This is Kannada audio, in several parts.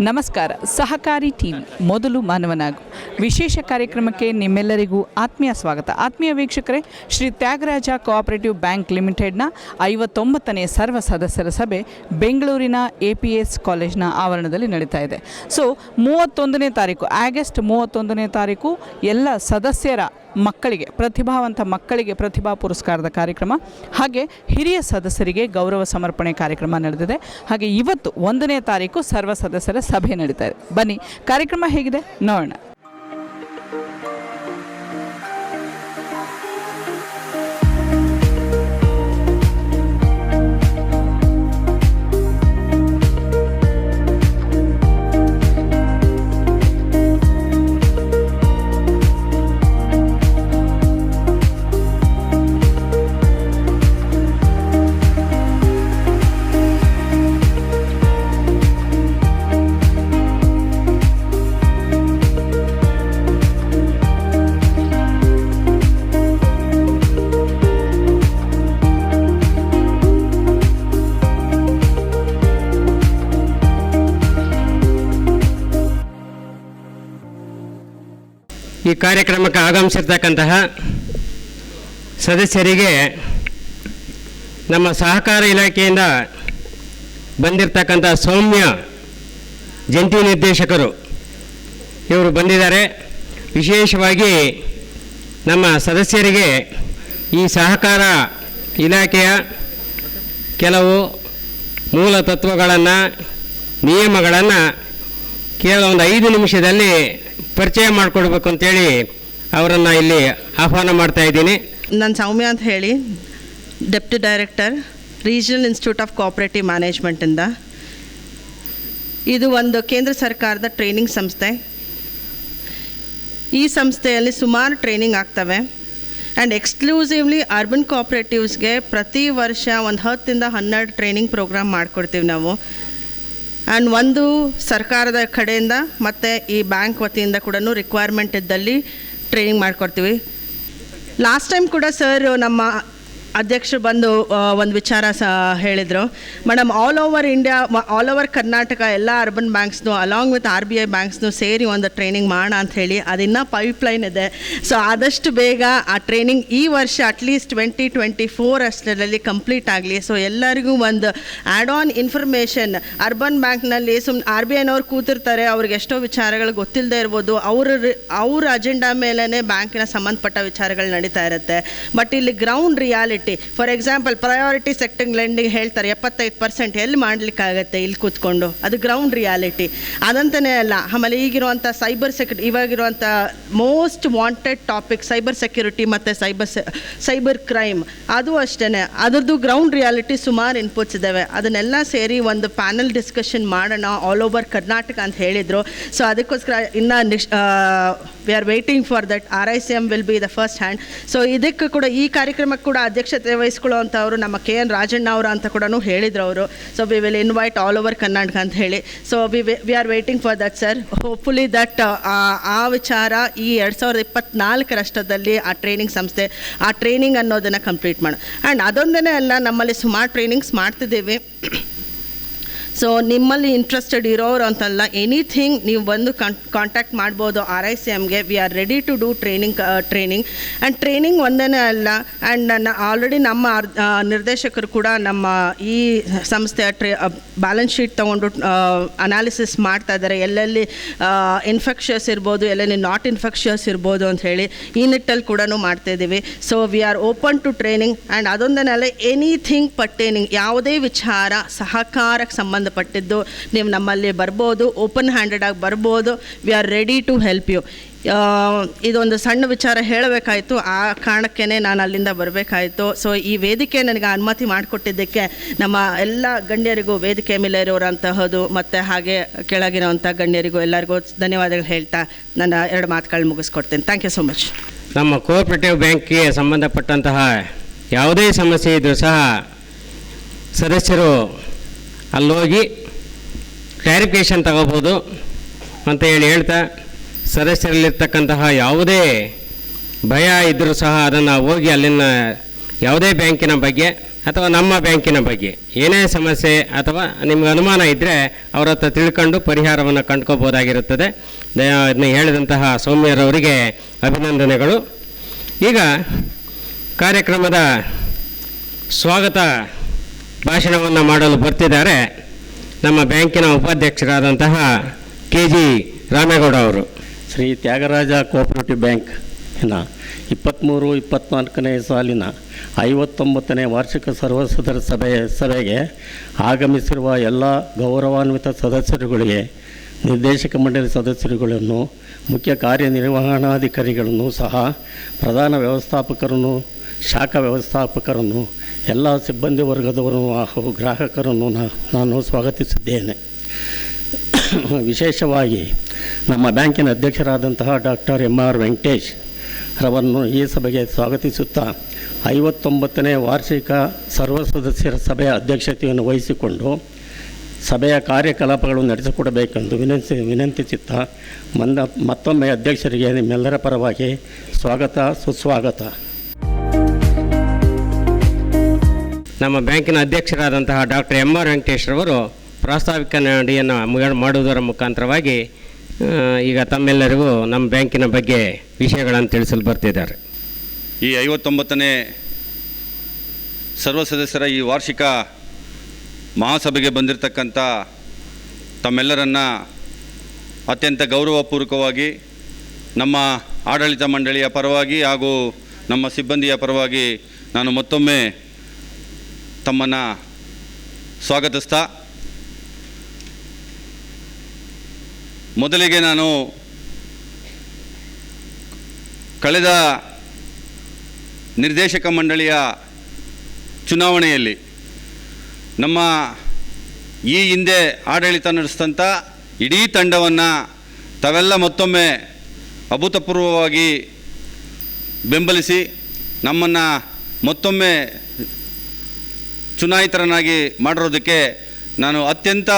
ನಮಸ್ಕಾರ. ಸಹಕಾರಿ ಟಿವಿ ಮೊದಲು ಮಾನವನಾಗು. ವಿಶೇಷ ಕಾರ್ಯಕ್ರಮಕ್ಕೆ ನಿಮ್ಮೆಲ್ಲರಿಗೂ ಆತ್ಮೀಯ ಸ್ವಾಗತ. ಆತ್ಮೀಯ ವೀಕ್ಷಕರೇ, ಶ್ರೀ ತ್ಯಾಗರಾಜ ಕೋಆಪರೇಟಿವ್ ಬ್ಯಾಂಕ್ ಲಿಮಿಟೆಡ್ನ ಐವತ್ತೊಂಬತ್ತನೇ ಸರ್ವ ಸದಸ್ಯರ ಸಭೆ ಬೆಂಗಳೂರಿನ ಎ ಪಿ ಎಸ್ ಕಾಲೇಜ್ನ ಆವರಣದಲ್ಲಿ ನಡೀತಾ ಇದೆ. ಸೊ, ಮೂವತ್ತೊಂದನೇ ತಾರೀಕು, ಆಗಸ್ಟ್ ಮೂವತ್ತೊಂದನೇ ತಾರೀಕು ಎಲ್ಲ ಸದಸ್ಯರ ಮಕ್ಕಳಿಗೆ, ಪ್ರತಿಭಾವಂತ ಮಕ್ಕಳಿಗೆ ಪ್ರತಿಭಾ ಪುರಸ್ಕಾರದ ಕಾರ್ಯಕ್ರಮ, ಹಾಗೆ ಹಿರಿಯ ಸದಸ್ಯರಿಗೆ ಗೌರವ ಸಮರ್ಪಣೆ ಕಾರ್ಯಕ್ರಮ ನಡೆದಿದೆ. ಹಾಗೆ ಇವತ್ತು ಒಂದನೇ ತಾರೀಕು ಸರ್ವ ಸದಸ್ಯರ ಸಭೆ ನಡೀತಾ ಇದೆ. ಬನ್ನಿ, ಕಾರ್ಯಕ್ರಮ ಹೇಗಿದೆ? ನೋಡೋಣ. ಕಾರ್ಯಕ್ರಮಕ್ಕೆ ಆಗಮಿಸಿರ್ತಕ್ಕಂತಹ ಸದಸ್ಯರಿಗೆ ನಮ್ಮ ಸಹಕಾರ ಇಲಾಖೆಯಿಂದ ಬಂದಿರತಕ್ಕಂಥ ಸೌಮ್ಯ ಜಂಟಿ ನಿರ್ದೇಶಕರು ಇವರು ಬಂದಿದ್ದಾರೆ. ವಿಶೇಷವಾಗಿ ನಮ್ಮ ಸದಸ್ಯರಿಗೆ ಈ ಸಹಕಾರ ಇಲಾಖೆಯ ಕೆಲವು ಮೂಲ ತತ್ವಗಳನ್ನು ನಿಯಮಗಳನ್ನು ಕೇವಲ ಒಂದು ಐದು ನಿಮಿಷದಲ್ಲಿ ಪರಿಚಯ ಮಾಡಿಕೊಡ್ಬೇಕು ಅಂತೇಳಿ ಅವರನ್ನು ಇಲ್ಲಿ ಆಹ್ವಾನ ಮಾಡ್ತಾ ಇದ್ದೀನಿ. ನಾನು ಸೌಮ್ಯ ಅಂತ ಹೇಳಿ deputy director regional institute of cooperative ಮ್ಯಾನೇಜ್ಮೆಂಟಿಂದ ಇದು. ಒಂದು ಕೇಂದ್ರ ಸರ್ಕಾರದ ಟ್ರೈನಿಂಗ್ ಸಂಸ್ಥೆ. ಈ ಸಂಸ್ಥೆಯಲ್ಲಿ ಸುಮಾರು ಟ್ರೈನಿಂಗ್ ಆಗ್ತವೆ. ಆ್ಯಂಡ್ ಎಕ್ಸ್ಕ್ಲೂಸಿವ್ಲಿ ಅರ್ಬನ್ ಕೋಆಪ್ರೇಟಿವ್ಸ್ಗೆ ಪ್ರತಿ ವರ್ಷ ಒಂದು ಹತ್ತರಿಂದ ಹನ್ನೆರಡು ಟ್ರೈನಿಂಗ್ ಪ್ರೋಗ್ರಾಮ್ ಮಾಡಿಕೊಡ್ತೀವಿ ನಾವು. ಆ್ಯಂಡ್ ಒಂದು ಸರ್ಕಾರದ ಕಡೆಯಿಂದ ಮತ್ತು ಈ ಬ್ಯಾಂಕ್ ವತಿಯಿಂದ ಕೂಡ ರಿಕ್ವೈರ್ಮೆಂಟ್ ಇದ್ದಲ್ಲಿ ಟ್ರೈನಿಂಗ್ ಮಾಡಿಕೊಡ್ತೀವಿ. ಲಾಸ್ಟ್ ಟೈಮ್ ಕೂಡ ಸರ್ ನಮ್ಮ ಅಧ್ಯಕ್ಷರು ಬಂದು ಒಂದು ವಿಚಾರ ಸಹ ಹೇಳಿದರು. Madam all over India all over Karnataka ಎಲ್ಲ urban ಬ್ಯಾಂಕ್ಸ್ನು along with R B I ಬ್ಯಾಂಕ್ಸ್ನು ಸೇರಿ ಒಂದು ಟ್ರೈನಿಂಗ್ ಮಾಡೋಣ ಅಂತ ಹೇಳಿ, ಅದಿನ್ನೂ ಪೈಪ್ಲೈನ್ ಇದೆ. ಸೊ ಆದಷ್ಟು ಬೇಗ ಆ ಟ್ರೈನಿಂಗ್ ಈ ವರ್ಷ at least twenty twenty four ಅಷ್ಟರಲ್ಲಿ ಕಂಪ್ಲೀಟ್ ಆಗಲಿ. ಸೊ ಎಲ್ಲರಿಗೂ ಒಂದು ಆ್ಯಡ್ ಆನ್ ಇನ್ಫಾರ್ಮೇಷನ್ ಅರ್ಬನ್ ಬ್ಯಾಂಕ್ನಲ್ಲಿ ಸುಮ್ಮನೆ ಆರ್ ಬಿ ಐನವ್ರು ಕೂತಿರ್ತಾರೆ, ಅವ್ರಿಗೆ ಎಷ್ಟೋ ವಿಚಾರಗಳು ಗೊತ್ತಿಲ್ಲದೆ ಇರ್ಬೋದು. ಅವರ, ಅವ್ರ ಅಜೆಂಡಾ ಮೇಲೇ ಬ್ಯಾಂಕಿನ ಸಂಬಂಧಪಟ್ಟ ವಿಚಾರಗಳು ನಡೀತಾ ಇರುತ್ತೆ. ಬಟ್ ಇಲ್ಲಿ ground reality for example priority sector lending ಹೇಳ್ತಾರೆ, ಎಪ್ಪತ್ತೈದು ಪರ್ಸೆಂಟ್ ಎಲ್ಲಿ ಮಾಡಲಿಕ್ಕಾಗತ್ತೆ ಇಲ್ಲಿ ಕೂತ್ಕೊಂಡು? ಅದು ಗ್ರೌಂಡ್ ರಿಯಾಲಿಟಿ ಅದಂತನೇ ಅಲ್ಲ, ಆಮೇಲೆ ಈಗಿರುವಂಥ cyber security ಇವಾಗಿರುವಂಥ most wanted topic cyber security ಮತ್ತು ಸೈಬರ್ ಸೈಬರ್ ಕ್ರೈಮ್ ಅದು ಅಷ್ಟೇ ಅದರದ್ದು ಗ್ರೌಂಡ್ ರಿಯಾಲಿಟಿ ಸುಮಾರು ಇನ್ಪುಟ್ಸ್ ಇದ್ದಾವೆ ಅದನ್ನೆಲ್ಲ ಸೇರಿ ಒಂದು ಪ್ಯಾನಲ್ ಡಿಸ್ಕಷನ್ ಮಾಡೋಣ ಆಲ್ ಓವರ್ ಕರ್ನಾಟಕ ಅಂತ ಹೇಳಿದರು. ಸೊ ಅದಕ್ಕೋಸ್ಕರ ಇನ್ನು ನಿಶ್ we are waiting for that R I C M will be the first hand so ಇದಕ್ಕೆ ಕೂಡ ಈ ಕಾರ್ಯಕ್ರಮಕ್ಕೆ ಕೂಡ ಅಧ್ಯಕ್ಷತೆ ವಹಿಸ್ಕೊಳ್ಳುವಂಥವ್ರು ನಮ್ಮ ಕೆ ಎನ್ ರಾಜಣ್ಣ ಅವರು ಅಂತ ಕೂಡ ಹೇಳಿದ್ರು ಅವರು so we will invite all over Karnataka ಅಂತ ಹೇಳಿ. So we we are waiting for that sir hopefully that ಆ ವಿಚಾರ ಈ ಎರಡು ಸಾವಿರದ ಇಪ್ಪತ್ನಾಲ್ಕರಷ್ಟದಲ್ಲಿ ಆ ಟ್ರೈನಿಂಗ್ ಸಂಸ್ಥೆ, ಆ ಟ್ರೈನಿಂಗ್ ಅನ್ನೋದನ್ನು ಕಂಪ್ಲೀಟ್ ಮಾಡೋಣ ಆ್ಯಂಡ್ ಅದೊಂದೇ ಅಲ್ಲ, ನಮ್ಮಲ್ಲಿ ಸುಮಾರು ಟ್ರೈನಿಂಗ್ಸ್ ಮಾಡ್ತಿದ್ದೀವಿ. ಸೊ ನಿಮ್ಮಲ್ಲಿ ಇಂಟ್ರೆಸ್ಟೆಡ್ ಇರೋರು ಅಂತಲ್ಲ ಎನಿಥಿಂಗ್ ನೀವು ಬಂದು ಕಾಂಟ್ಯಾಕ್ಟ್ ಮಾಡ್ಬೋದು R I C ಎಮ್ಗೆ we are ready to do training training and training ಒಂದೇ ಅಲ್ಲ ಆ್ಯಂಡ್ ನನ್ನ ಆಲ್ರೆಡಿ ನಮ್ಮ ನಿರ್ದೇಶಕರು ಕೂಡ ನಮ್ಮ ಈ ಸಂಸ್ಥೆಯ ಟ್ರೇ ಬ್ಯಾಲೆನ್ಸ್ ಶೀಟ್ ತೊಗೊಂಡು ಅನಾಲಿಸಿಸ್ ಮಾಡ್ತಾ ಇದ್ದಾರೆ. ಎಲ್ಲೆಲ್ಲಿ ಇನ್ಫೆಕ್ಷಸ್ ಇರ್ಬೋದು, ಎಲ್ಲೆಲ್ಲಿ ನಾಟ್ ಇನ್ಫೆಕ್ಷಸ್ ಇರ್ಬೋದು ಅಂತ ಹೇಳಿ ಈ ನಿಟ್ಟಲ್ಲಿ ಕೂಡ ಮಾಡ್ತಾ ಇದ್ದೀವಿ. So we are open to training and ಅದೊಂದೇ ಅಲ್ಲ ಎನಿಥಿಂಗ್ ಪಟ್ಟೇನಿಂಗ್ ಯಾವುದೇ ವಿಚಾರ ಸಹಕಾರಕ್ಕೆ ಸಂಬಂಧಪಟ್ಟಿದ್ದು ನೀವು ನಮ್ಮಲ್ಲಿ ಬರ್ಬೋದು ಓಪನ್ ಹ್ಯಾಂಡೆಡ್ ಆಗಿ ಬರ್ಬೋದು. We are ready to help you ಇದೊಂದು ಸಣ್ಣ ವಿಚಾರ ಹೇಳಬೇಕಾಯಿತು. ಆ ಕಾರಣಕ್ಕೇ ನಾನು ಅಲ್ಲಿಂದ ಬರಬೇಕಾಯಿತು. ಸೊ ಈ ವೇದಿಕೆ ನನಗೆ ಅನುಮತಿ ಮಾಡಿಕೊಟ್ಟಿದ್ದಕ್ಕೆ ನಮ್ಮ ಎಲ್ಲ ಗಣ್ಯರಿಗೂ ವೇದಿಕೆ ಮೇಲೆ ಇರೋರಂತಹದು ಮತ್ತು ಹಾಗೆ ಕೆಳಗಿರೋವಂಥ ಗಣ್ಯರಿಗೂ ಎಲ್ಲರಿಗೂ ಧನ್ಯವಾದಗಳು ಹೇಳ್ತಾ ನನ್ನ ಎರಡು ಮಾತುಗಳು ಮುಗಿಸ್ಕೊಡ್ತೀನಿ. ಥ್ಯಾಂಕ್ ಯು ಸೊ ಮಚ್ ನಮ್ಮ ಕೋಆಪರೇಟಿವ್ ಬ್ಯಾಂಕ್ಗೆ ಸಂಬಂಧಪಟ್ಟಂತಹ ಯಾವುದೇ ಸಮಸ್ಯೆ ಇದ್ದರೂ ಸಹ ಸದಸ್ಯರು ಅಲ್ಲೋಗಿ ಕ್ಲಾರಿಫಿಕೇಷನ್ ತಗೋಬೋದು ಅಂತ ಹೇಳಿ ಹೇಳ್ತಾ ಸದಸ್ಯರಲ್ಲಿರ್ತಕ್ಕಂತಹ ಯಾವುದೇ ಭಯ ಇದ್ದರೂ ಸಹ ಅದನ್ನು ಹೋಗಿ ಅಲ್ಲಿನ ಯಾವುದೇ ಬ್ಯಾಂಕಿನ ಬಗ್ಗೆ ಅಥವಾ ನಮ್ಮ ಬ್ಯಾಂಕಿನ ಬಗ್ಗೆ ಏನೇ ಸಮಸ್ಯೆ ಅಥವಾ ನಿಮ್ಗೆ ಅನುಮಾನ ಇದ್ದರೆ ಅವರ ಹತ್ರ ತಿಳ್ಕೊಂಡು ಪರಿಹಾರವನ್ನು ಕಂಡ್ಕೋಬೋದಾಗಿರುತ್ತದೆ. ಅದನ್ನ ಹೇಳಿದಂತಹ ಸೌಮ್ಯರವರಿಗೆ ಅಭಿನಂದನೆಗಳು. ಈಗ ಕಾರ್ಯಕ್ರಮದ ಸ್ವಾಗತ ಭಾಷಣವನ್ನು ಮಾಡಲು ಬರ್ತಿದ್ದಾರೆ ನಮ್ಮ ಬ್ಯಾಂಕಿನ ಉಪಾಧ್ಯಕ್ಷರಾದಂತಹ ಕೆ ಜಿ ರಾಮೇಗೌಡ ಅವರು. ಶ್ರೀ ತ್ಯಾಗರಾಜ ಕೋಆಪರೇಟಿವ್ ಬ್ಯಾಂಕ್ ಇಪ್ಪತ್ತ್ಮೂರು ಇಪ್ಪತ್ತ್ನಾಲ್ಕನೇ ಸಾಲಿನ ಐವತ್ತೊಂಬತ್ತನೇ ವಾರ್ಷಿಕ ಸರ್ವ ಸದಸ್ಯ ಸಭೆ, ಸಭೆಗೆ ಆಗಮಿಸಿರುವ ಎಲ್ಲ ಗೌರವಾನ್ವಿತ ಸದಸ್ಯರುಗಳಿಗೆ, ನಿರ್ದೇಶಕ ಮಂಡಳಿ ಸದಸ್ಯರುಗಳನ್ನು, ಮುಖ್ಯ ಕಾರ್ಯನಿರ್ವಹಣಾಧಿಕಾರಿಗಳನ್ನು ಸಹ ಪ್ರಧಾನ ವ್ಯವಸ್ಥಾಪಕರನ್ನು, ಶಾಖಾ ವ್ಯವಸ್ಥಾಪಕರನ್ನು ಎಲ್ಲ ಸಿಬ್ಬಂದಿ ವರ್ಗದವರನ್ನು ಹಾಗೂ ಗ್ರಾಹಕರನ್ನು ನಾನು ಸ್ವಾಗತಿಸಿದ್ದೇನೆ. ವಿಶೇಷವಾಗಿ ನಮ್ಮ ಬ್ಯಾಂಕಿನ ಅಧ್ಯಕ್ಷರಾದಂತಹ ಡಾಕ್ಟರ್ ಎಂ ಆರ್ ವೆಂಕಟೇಶ್ ರವನ್ನು ಈ ಸಭೆಗೆ ಸ್ವಾಗತಿಸುತ್ತಾ ಐವತ್ತೊಂಬತ್ತನೇ ವಾರ್ಷಿಕ ಸರ್ವ ಸದಸ್ಯರ ಸಭೆಯ ಅಧ್ಯಕ್ಷತೆಯನ್ನು ವಹಿಸಿಕೊಂಡು ಸಭೆಯ ಕಾರ್ಯಕಲಾಪಗಳು ನಡೆಸಿಕೊಡಬೇಕೆಂದು ವಿನಂತಿ ವಿನಂತಿಸುತ್ತಾ ಮಂದ ಮತ್ತೊಮ್ಮೆ ಅಧ್ಯಕ್ಷರಿಗೆ ನಿಮ್ಮೆಲ್ಲರ ಪರವಾಗಿ ಸ್ವಾಗತ, ಸುಸ್ವಾಗತ. ನಮ್ಮ ಬ್ಯಾಂಕಿನ ಅಧ್ಯಕ್ಷರಾದಂತಹ ಡಾಕ್ಟರ್ ಎಂ ಆರ್ ವೆಂಕಟೇಶ್ರವರು ಪ್ರಾಸ್ತಾವಿಕ ನಡೆಯನ್ನು ಮಾಡುವುದರ ಮುಖಾಂತರವಾಗಿ ಈಗ ತಮ್ಮೆಲ್ಲರಿಗೂ ನಮ್ಮ ಬ್ಯಾಂಕಿನ ಬಗ್ಗೆ ವಿಷಯಗಳನ್ನು ತಿಳಿಸಲು ಬರ್ತಿದ್ದಾರೆ. ಈ ಐವತ್ತೊಂಬತ್ತನೇ ಸರ್ವ ಸದಸ್ಯರ ಈ ವಾರ್ಷಿಕ ಮಹಾಸಭೆಗೆ ಬಂದಿರತಕ್ಕಂಥ ತಮ್ಮೆಲ್ಲರನ್ನು ಅತ್ಯಂತ ಗೌರವಪೂರ್ವಕವಾಗಿ ನಮ್ಮ ಆಡಳಿತ ಮಂಡಳಿಯ ಪರವಾಗಿ ಹಾಗೂ ನಮ್ಮ ಸಿಬ್ಬಂದಿಯ ಪರವಾಗಿ ನಾನು ಮತ್ತೊಮ್ಮೆ ತಮ್ಮನ್ನು ಸ್ವಾಗತಿಸ್ತಾ ಮೊದಲಿಗೆ ನಾನು ಕಳೆದ ನಿರ್ದೇಶಕ ಮಂಡಳಿಯ ಚುನಾವಣೆಯಲ್ಲಿ ನಮ್ಮ ಈ ಹಿಂದೆ ಆಡಳಿತ ನಡೆಸಿದಂಥ ಇಡೀ ತಂಡವನ್ನು ತಾವೆಲ್ಲ ಮತ್ತೊಮ್ಮೆ ಅಭೂತಪೂರ್ವವಾಗಿ ಬೆಂಬಲಿಸಿ ನಮ್ಮನ್ನು ಮತ್ತೊಮ್ಮೆ ಚುನಾಯಿತರನ್ನಾಗಿ ಮಾಡಿರೋದಕ್ಕೆ ನಾನು ಅತ್ಯಂತ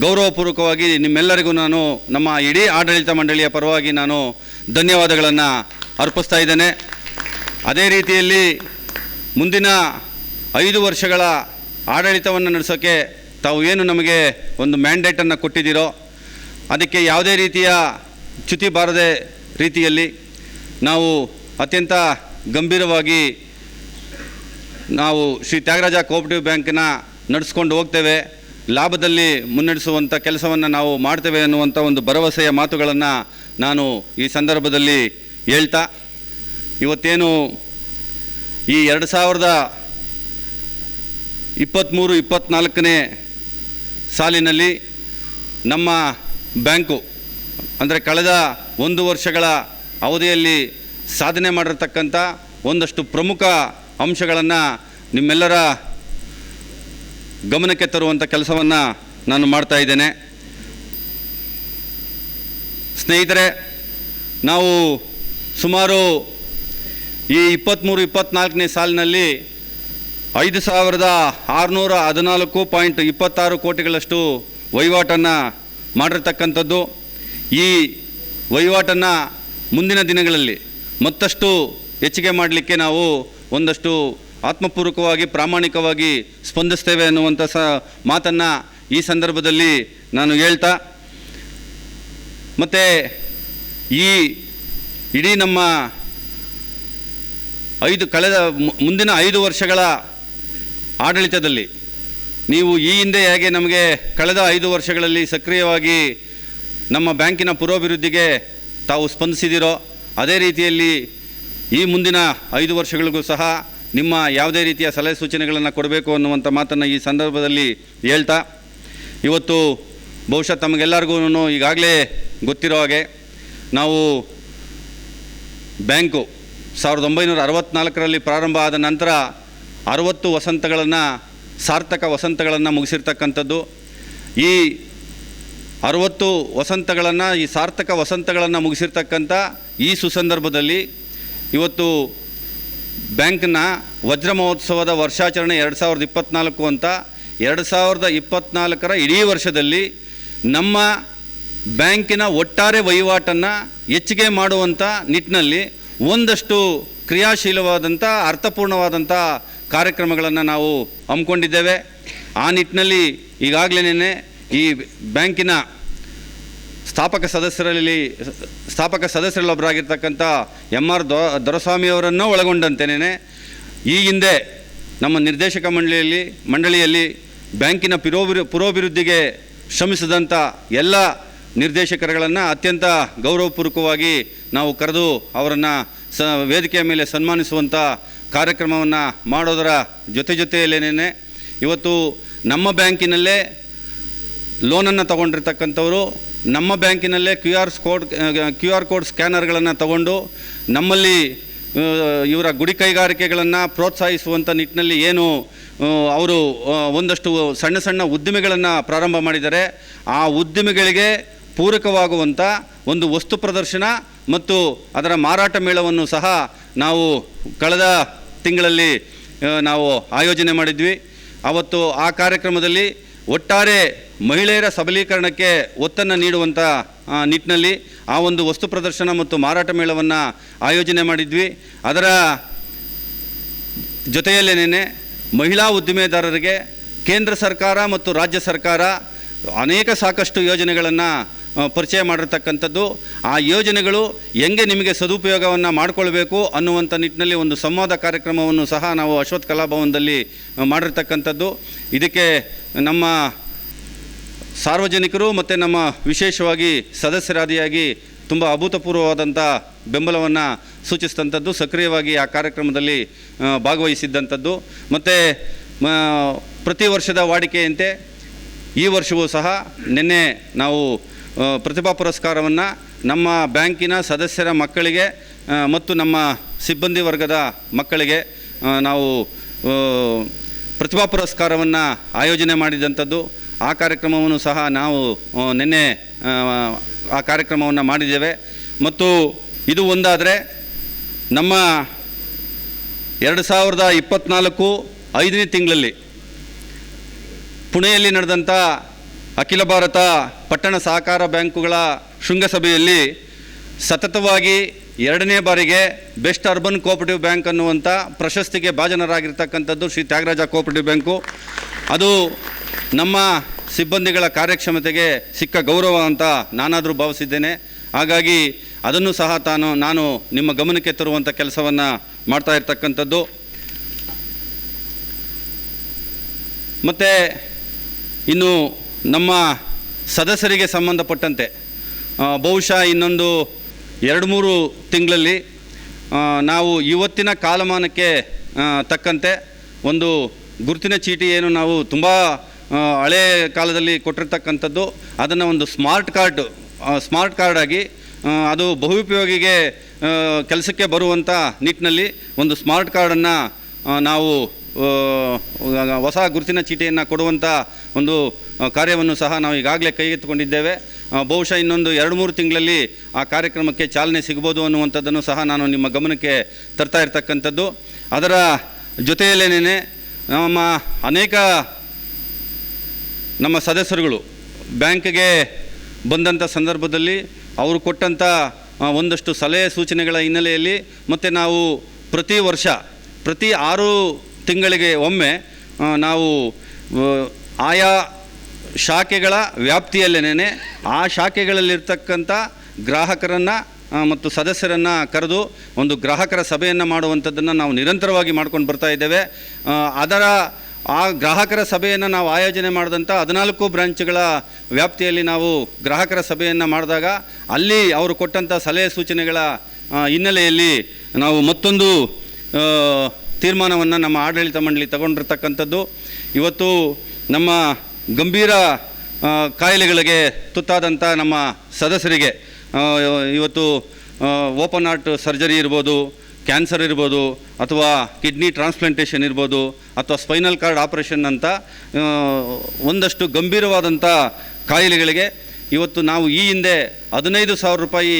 ಗೌರವಪೂರ್ವಕವಾಗಿ ನಿಮ್ಮೆಲ್ಲರಿಗೂ ನಾನು ನಮ್ಮ ಇಡೀ ಆಡಳಿತ ಮಂಡಳಿಯ ಪರವಾಗಿ ನಾನು ಧನ್ಯವಾದಗಳನ್ನು ಅರ್ಪಿಸ್ತಾ ಇದ್ದೇನೆ. ಅದೇ ರೀತಿಯಲ್ಲಿ ಮುಂದಿನ ಐದು ವರ್ಷಗಳ ಆಡಳಿತವನ್ನು ನಡೆಸೋಕ್ಕೆ ತಾವು ಏನು ನಮಗೆ ಒಂದು ಮ್ಯಾಂಡೇಟನ್ನು ಕೊಟ್ಟಿದ್ದೀರೋ, ಅದಕ್ಕೆ ಯಾವುದೇ ರೀತಿಯ ಚ್ಯುತಿ ಬಾರದೆ ರೀತಿಯಲ್ಲಿ ನಾವು ಅತ್ಯಂತ ಗಂಭೀರವಾಗಿ ನಾವು ಶ್ರೀ ತ್ಯಾಗರಾಜ ಕೋಆಪರೇಟಿವ್ ಬ್ಯಾಂಕಿನ ನಡೆಸ್ಕೊಂಡು ಹೋಗ್ತೇವೆ. ಲಾಭದಲ್ಲಿ ಮುನ್ನಡೆಸುವಂಥ ಕೆಲಸವನ್ನು ನಾವು ಮಾಡ್ತೇವೆ ಅನ್ನುವಂಥ ಒಂದು ಭರವಸೆಯ ಮಾತುಗಳನ್ನು ನಾನು ಈ ಸಂದರ್ಭದಲ್ಲಿ ಹೇಳ್ತಾ, ಇವತ್ತೇನು ಈ ಎರಡು ಸಾವಿರದ ಇಪ್ಪತ್ತ್ಮೂರು ಇಪ್ಪತ್ತ್ನಾಲ್ಕನೇ ಸಾಲಿನಲ್ಲಿ ನಮ್ಮ ಬ್ಯಾಂಕು, ಅಂದರೆ ಕಳೆದ ಒಂದು ವರ್ಷಗಳ ಅವಧಿಯಲ್ಲಿ ಸಾಧನೆ ಮಾಡಿರ್ತಕ್ಕಂಥ ಒಂದಷ್ಟು ಪ್ರಮುಖ ಅಂಶಗಳನ್ನು ನಿಮ್ಮೆಲ್ಲರ ಗಮನಕ್ಕೆ ತರುವಂಥ ಕೆಲಸವನ್ನು ನಾನು ಮಾಡ್ತಾ ಇದ್ದೇನೆ. ಸ್ನೇಹಿತರೆ, ನಾವು ಸುಮಾರು ಈ ಇಪ್ಪತ್ತ್ಮೂರು ಇಪ್ಪತ್ತ್ನಾಲ್ಕನೇ ಸಾಲಿನಲ್ಲಿ ಐದು ಸಾವಿರದ ಆರುನೂರ ಹದಿನಾಲ್ಕು ಪಾಯಿಂಟ್ ಇಪ್ಪತ್ತಾರು ಕೋಟಿಗಳಷ್ಟು ವಹಿವಾಟನ್ನು ಮಾಡಿರ್ತಕ್ಕಂಥದ್ದು. ಈ ವಹಿವಾಟನ್ನು ಮುಂದಿನ ದಿನಗಳಲ್ಲಿ ಮತ್ತಷ್ಟು ಹೆಚ್ಚಿಗೆ ಮಾಡಲಿಕ್ಕೆ ನಾವು ಒಂದಷ್ಟು ಆತ್ಮಪೂರ್ವಕವಾಗಿ, ಪ್ರಾಮಾಣಿಕವಾಗಿ ಸ್ಪಂದಿಸ್ತೇವೆ ಅನ್ನುವಂಥ ಸ ಮಾತನ್ನು ಈ ಸಂದರ್ಭದಲ್ಲಿ ನಾನು ಹೇಳ್ತಾ, ಮತ್ತು ಈ ಇಡೀ ನಮ್ಮ ಐದು ಕಳೆದ ಮುಂದಿನ ಐದು ವರ್ಷಗಳ ಆಡಳಿತದಲ್ಲಿ, ನೀವು ಈ ಹಿಂದೆ ಹೇಗೆ ನಮಗೆ ಕಳೆದ ಐದು ವರ್ಷಗಳಲ್ಲಿ ಸಕ್ರಿಯವಾಗಿ ನಮ್ಮ ಬ್ಯಾಂಕಿನ ಪುರೋಭಿವೃದ್ಧಿಗೆ ತಾವು ಸ್ಪಂದಿಸಿದಿರೋ, ಅದೇ ರೀತಿಯಲ್ಲಿ ಈ ಮುಂದಿನ ಐದು ವರ್ಷಗಳಿಗೂ ಸಹ ನಿಮ್ಮ ಯಾವುದೇ ರೀತಿಯ ಸಲಹೆ ಸೂಚನೆಗಳನ್ನು ಕೊಡಬೇಕು ಅನ್ನುವಂಥ ಮಾತನ್ನು ಈ ಸಂದರ್ಭದಲ್ಲಿ ಹೇಳ್ತಾ, ಇವತ್ತು ಬಹುಶಃ ತಮಗೆಲ್ಲರಿಗೂ ಈಗಾಗಲೇ ಗೊತ್ತಿರೋ ಹಾಗೆ ನಾವು ಬ್ಯಾಂಕು ಸಾವಿರದ ಒಂಬೈನೂರ ಅರವತ್ತ್ನಾಲ್ಕರಲ್ಲಿ ಪ್ರಾರಂಭ ಆದ ನಂತರ ಅರವತ್ತು ವಸಂತಗಳನ್ನು, ಸಾರ್ಥಕ ವಸಂತಗಳನ್ನು ಮುಗಿಸಿರ್ತಕ್ಕಂಥದ್ದು. ಈ ಅರವತ್ತು ವಸಂತಗಳನ್ನು, ಈ ಸಾರ್ಥಕ ವಸಂತಗಳನ್ನು ಮುಗಿಸಿರ್ತಕ್ಕಂಥ ಈ ಸುಸಂದರ್ಭದಲ್ಲಿ ಇವತ್ತು ಬ್ಯಾಂಕ್ನ ವಜ್ರ ಮಹೋತ್ಸವದ ವರ್ಷಾಚರಣೆ ಎರಡು ಸಾವಿರದ ಇಪ್ಪತ್ತ್ನಾಲ್ಕು ಅಂತ ಎರಡು ಸಾವಿರದ ಇಪ್ಪತ್ತ್ನಾಲ್ಕರ ಇಡೀ ವರ್ಷದಲ್ಲಿ ನಮ್ಮ ಬ್ಯಾಂಕಿನ ಒಟ್ಟಾರೆ ವಹಿವಾಟನ್ನು ಹೆಚ್ಚಿಗೆ ಮಾಡುವಂಥ ನಿಟ್ಟಿನಲ್ಲಿ ಒಂದಷ್ಟು ಕ್ರಿಯಾಶೀಲವಾದಂಥ ಅರ್ಥಪೂರ್ಣವಾದಂಥ ಕಾರ್ಯಕ್ರಮಗಳನ್ನು ನಾವು ಹಮ್ಮಿಕೊಂಡಿದ್ದೇವೆ. ಆ ನಿಟ್ಟಿನಲ್ಲಿ ಈಗಾಗಲೇ ಈ ಬ್ಯಾಂಕಿನ ಸ್ಥಾಪಕ ಸದಸ್ಯರಲ್ಲಿ, ಸ್ಥಾಪಕ ಸದಸ್ಯರಲ್ಲೊಬ್ಬರಾಗಿರ್ತಕ್ಕಂಥ ಎಂ ಆರ್ ದೊ ದೊರಸ್ವಾಮಿಯವರನ್ನು ಒಳಗೊಂಡಂತೆಯೇ ಈ ಹಿಂದೆ ನಮ್ಮ ನಿರ್ದೇಶಕ ಮಂಡಳಿಯಲ್ಲಿ ಮಂಡಳಿಯಲ್ಲಿ ಬ್ಯಾಂಕಿನ ಪಿರೋಭಿರು ಪುರೋಭಿವೃದ್ಧಿಗೆ ಶ್ರಮಿಸಿದಂಥ ಎಲ್ಲ ನಿರ್ದೇಶಕರುಗಳನ್ನು ಅತ್ಯಂತ ಗೌರವಪೂರ್ವಕವಾಗಿ ನಾವು ಕರೆದು ಅವರನ್ನು ಸ, ವೇದಿಕೆಯ ಮೇಲೆ ಸನ್ಮಾನಿಸುವಂಥ ಕಾರ್ಯಕ್ರಮವನ್ನು ಮಾಡೋದರ ಜೊತೆ ಜೊತೆಯಲ್ಲೇನೇ ಇವತ್ತು ನಮ್ಮ ಬ್ಯಾಂಕಿನಲ್ಲೇ ಲೋನನ್ನು ತಗೊಂಡಿರ್ತಕ್ಕಂಥವರು ನಮ್ಮ ಬ್ಯಾಂಕಿನಲ್ಲೇ Q R code Q R code ಸ್ಕ್ಯಾನರ್ಗಳನ್ನು ತಗೊಂಡು ನಮ್ಮಲ್ಲಿ ಇವರ ಗುಡಿ ಕೈಗಾರಿಕೆಗಳನ್ನು ಪ್ರೋತ್ಸಾಹಿಸುವಂಥ ನಿಟ್ಟಿನಲ್ಲಿ ಏನು ಅವರು ಒಂದಷ್ಟು ಸಣ್ಣ ಸಣ್ಣ ಉದ್ದಿಮೆಗಳನ್ನು ಪ್ರಾರಂಭ ಮಾಡಿದ್ದಾರೆ. ಆ ಉದ್ದಿಮೆಗಳಿಗೆ ಪೂರಕವಾಗುವಂಥ ಒಂದು ವಸ್ತು ಪ್ರದರ್ಶನ ಮತ್ತು ಅದರ ಮಾರಾಟ ಮೇಳವನ್ನು ಸಹ ನಾವು ಕಳೆದ ತಿಂಗಳಲ್ಲಿ ನಾವು ಆಯೋಜನೆ ಮಾಡಿದ್ವಿ. ಅವತ್ತು ಆ ಕಾರ್ಯಕ್ರಮದಲ್ಲಿ ಒಟ್ಟಾರೆ ಮಹಿಳೆಯರ ಸಬಲೀಕರಣಕ್ಕೆ ಒತ್ತನ್ನು ನೀಡುವಂಥ ನಿಟ್ಟಿನಲ್ಲಿ ಆ ಒಂದು ವಸ್ತು ಪ್ರದರ್ಶನ ಮತ್ತು ಮಾರಾಟ ಮೇಳವನ್ನು ಆಯೋಜನೆ ಮಾಡಿದ್ವಿ. ಅದರ ಜೊತೆಯಲ್ಲೇನೆ ಮಹಿಳಾ ಉದ್ದಿಮೆದಾರರಿಗೆ ಕೇಂದ್ರ ಸರ್ಕಾರ ಮತ್ತು ರಾಜ್ಯ ಸರ್ಕಾರ ಅನೇಕ ಸಾಕಷ್ಟು ಯೋಜನೆಗಳನ್ನು ಪರಿಚಯ ಮಾಡಿರ್ತಕ್ಕಂಥದ್ದು, ಆ ಯೋಜನೆಗಳು ಹೆಂಗೆ ನಿಮಗೆ ಸದುಪಯೋಗವನ್ನು ಮಾಡಿಕೊಳ್ಬೇಕು ಅನ್ನುವಂಥ ನಿಟ್ಟಿನಲ್ಲಿ ಒಂದು ಸಂವಾದ ಕಾರ್ಯಕ್ರಮವನ್ನು ಸಹ ನಾವು ಅಶ್ವಥ್ ಕಲಾಭವನದಲ್ಲಿ ಮಾಡಿರ್ತಕ್ಕಂಥದ್ದು. ಇದಕ್ಕೆ ನಮ್ಮ ಸಾರ್ವಜನಿಕರು ಮತ್ತು ನಮ್ಮ ವಿಶೇಷವಾಗಿ ಸದಸ್ಯರಾದಿಯಾಗಿ ತುಂಬ ಅಭೂತಪೂರ್ವವಾದಂಥ ಬೆಂಬಲವನ್ನು ಸೂಚಿಸಿದಂಥದ್ದು, ಸಕ್ರಿಯವಾಗಿ ಆ ಕಾರ್ಯಕ್ರಮದಲ್ಲಿ ಭಾಗವಹಿಸಿದ್ದಂಥದ್ದು. ಮತ್ತು ಪ್ರತಿ ವರ್ಷದ ವಾಡಿಕೆಯಂತೆ ಈ ವರ್ಷವೂ ಸಹ ನಿನ್ನೆ ನಾವು ಪ್ರತಿಭಾ ಪುರಸ್ಕಾರವನ್ನು ನಮ್ಮ ಬ್ಯಾಂಕಿನ ಸದಸ್ಯರ ಮಕ್ಕಳಿಗೆ ಮತ್ತು ನಮ್ಮ ಸಿಬ್ಬಂದಿ ವರ್ಗದ ಮಕ್ಕಳಿಗೆ ನಾವು ಪ್ರತಿಭಾ ಪುರಸ್ಕಾರವನ್ನು ಆಯೋಜನೆ ಮಾಡಿದಂಥದ್ದು. ಆ ಕಾರ್ಯಕ್ರಮವನ್ನು ಸಹ ನಾವು ನಿನ್ನೆ, ಆ ಕಾರ್ಯಕ್ರಮವನ್ನು ಮಾಡಿದ್ದೇವೆ. ಮತ್ತು ಇದು ಒಂದಾದರೆ, ನಮ್ಮ ಎರಡು ಸಾವಿರದ ಇಪ್ಪತ್ತ್ನಾಲ್ಕು ಐದನೇ ತಿಂಗಳಲ್ಲಿ ಪುಣೆಯಲ್ಲಿ ನಡೆದಂಥ ಅಖಿಲ ಭಾರತ ಪಟ್ಟಣ ಸಹಕಾರ ಬ್ಯಾಂಕುಗಳ ಶೃಂಗಸಭೆಯಲ್ಲಿ ಸತತವಾಗಿ ಎರಡನೇ ಬಾರಿಗೆ ಬೆಸ್ಟ್ ಅರ್ಬನ್ ಕೋಆಪರೇಟಿವ್ ಬ್ಯಾಂಕ್ ಅನ್ನುವಂಥ ಪ್ರಶಸ್ತಿಗೆ ಭಾಜನರಾಗಿರ್ತಕ್ಕಂಥದ್ದು ಶ್ರೀ ತ್ಯಾಗರಾಜ ಕೋಆಪರೇಟಿವ್ ಬ್ಯಾಂಕು. ಅದು ನಮ್ಮ ಸಿಬ್ಬಂದಿಗಳ ಕಾರ್ಯಕ್ಷಮತೆಗೆ ಸಿಕ್ಕ ಗೌರವ ಅಂತ ನಾನಾದರೂ ಭಾವಿಸಿದ್ದೇನೆ. ಹಾಗಾಗಿ ಅದನ್ನು ಸಹ ತಾನು, ನಾನು ನಿಮ್ಮ ಗಮನಕ್ಕೆ ತರುವಂಥ ಕೆಲಸವನ್ನು ಮಾಡ್ತಾ ಇರ್ತಕ್ಕಂಥದ್ದು. ಮತ್ತು ಇನ್ನು ನಮ್ಮ ಸದಸ್ಯರಿಗೆ ಸಂಬಂಧಪಟ್ಟಂತೆ ಬಹುಶಃ ಇನ್ನೊಂದು ಎರಡು ಮೂರು ತಿಂಗಳಲ್ಲಿ ನಾವು ಇವತ್ತಿನ ಕಾಲಮಾನಕ್ಕೆ ತಕ್ಕಂತೆ ಒಂದು ಗುರುತಿನ ಚೀಟಿ ಏನು ನಾವು ತುಂಬ ಹಳೆ ಕಾಲದಲ್ಲಿ ಕೊಟ್ಟಿರ್ತಕ್ಕಂಥದ್ದು, ಅದನ್ನು ಒಂದು ಸ್ಮಾರ್ಟ್ ಕಾರ್ಡ್ ಸ್ಮಾರ್ಟ್ ಕಾರ್ಡ್ ಆಗಿ ಅದು ಬಹುಪಯೋಗಿಗೆ ಕೆಲಸಕ್ಕೆ ಬರುವಂಥ ನಿಟ್ಟಿನಲ್ಲಿ ಒಂದು ಸ್ಮಾರ್ಟ್ ಕಾರ್ಡನ್ನು ನಾವು ಹೊಸ ಗುರುತಿನ ಚೀಟಿಯನ್ನು ಕೊಡುವಂಥ ಒಂದು ಕಾರ್ಯವನ್ನು ಸಹ ನಾವು ಈಗಾಗಲೇ ಕೈಗೆತ್ತಿಕೊಂಡಿದ್ದೇವೆ. ಬಹುಶಃ ಇನ್ನೊಂದು ಎರಡು, ಮೂರು ತಿಂಗಳಲ್ಲಿ ಆ ಕಾರ್ಯಕ್ರಮಕ್ಕೆ ಚಾಲನೆ ಸಿಗ್ಬೋದು ಅನ್ನುವಂಥದ್ದನ್ನು ಸಹ ನಾನು ನಿಮ್ಮ ಗಮನಕ್ಕೆ ತರ್ತಾ ಇರ್ತಕ್ಕಂಥದ್ದು. ಅದರ ಜೊತೆಯಲ್ಲೇನೇ ನಮ್ಮ ಅನೇಕ ನಮ್ಮ ಸದಸ್ಯರುಗಳು ಬ್ಯಾಂಕ್ಗೆ ಬಂದಂಥ ಸಂದರ್ಭದಲ್ಲಿ ಅವರು ಕೊಟ್ಟಂಥ ಒಂದಷ್ಟು ಸಲಹೆ ಸೂಚನೆಗಳ ಹಿನ್ನೆಲೆಯಲ್ಲಿ ಮತ್ತು ನಾವು ಪ್ರತಿ ವರ್ಷ, ಪ್ರತಿ ಆರು ತಿಂಗಳಿಗೆ ಒಮ್ಮೆ ನಾವು ಆಯಾ ಶಾಖೆಗಳ ವ್ಯಾಪ್ತಿಯಲ್ಲೇನೆ, ಆ ಶಾಖೆಗಳಲ್ಲಿರ್ತಕ್ಕಂಥ ಗ್ರಾಹಕರನ್ನು ಮತ್ತು ಸದಸ್ಯರನ್ನು ಕರೆದು ಒಂದು ಗ್ರಾಹಕರ ಸಭೆಯನ್ನು ಮಾಡುವಂಥದ್ದನ್ನು ನಾವು ನಿರಂತರವಾಗಿ ಮಾಡ್ಕೊಂಡು ಬರ್ತಾ ಇದ್ದೇವೆ. ಅದರ, ಆ ಗ್ರಾಹಕರ ಸಭೆಯನ್ನು ನಾವು ಆಯೋಜನೆ ಮಾಡಿದಂಥ ಹದಿನಾಲ್ಕು ಬ್ರಾಂಚ್ಗಳ ವ್ಯಾಪ್ತಿಯಲ್ಲಿ ನಾವು ಗ್ರಾಹಕರ ಸಭೆಯನ್ನು ಮಾಡಿದಾಗ, ಅಲ್ಲಿ ಅವರು ಕೊಟ್ಟಂಥ ಸಲಹೆ ಸೂಚನೆಗಳ ಹಿನ್ನೆಲೆಯಲ್ಲಿ ನಾವು ಮತ್ತೊಂದು ತೀರ್ಮಾನವನ್ನು ನಮ್ಮ ಆಡಳಿತ ಮಂಡಳಿ ತಗೊಂಡಿರ್ತಕ್ಕಂಥದ್ದು. ಇವತ್ತು ನಮ್ಮ ಗಂಭೀರ ಕಾಯಿಲೆಗಳಿಗೆ ತುತ್ತಾದಂಥ ನಮ್ಮ ಸದಸ್ಯರಿಗೆ ಇವತ್ತು ಓಪನ್ ಹಾರ್ಟ್ ಸರ್ಜರಿ ಇರ್ಬೋದು ಕ್ಯಾನ್ಸರ್ ಇರ್ಬೋದು, ಅಥವಾ ಕಿಡ್ನಿ ಟ್ರಾನ್ಸ್ಪ್ಲಾಂಟೇಷನ್ ಇರ್ಬೋದು, ಅಥವಾ ಸ್ಪೈನಲ್ ಕಾರ್ಡ್ ಆಪರೇಷನ್ ಅಂತ ಒಂದಷ್ಟು ಗಂಭೀರವಾದಂಥ ಕಾಯಿಲೆಗಳಿಗೆ ಇವತ್ತು ನಾವು ಈ ಹಿಂದೆ ಹದಿನೈದು ಸಾವಿರ ರೂಪಾಯಿ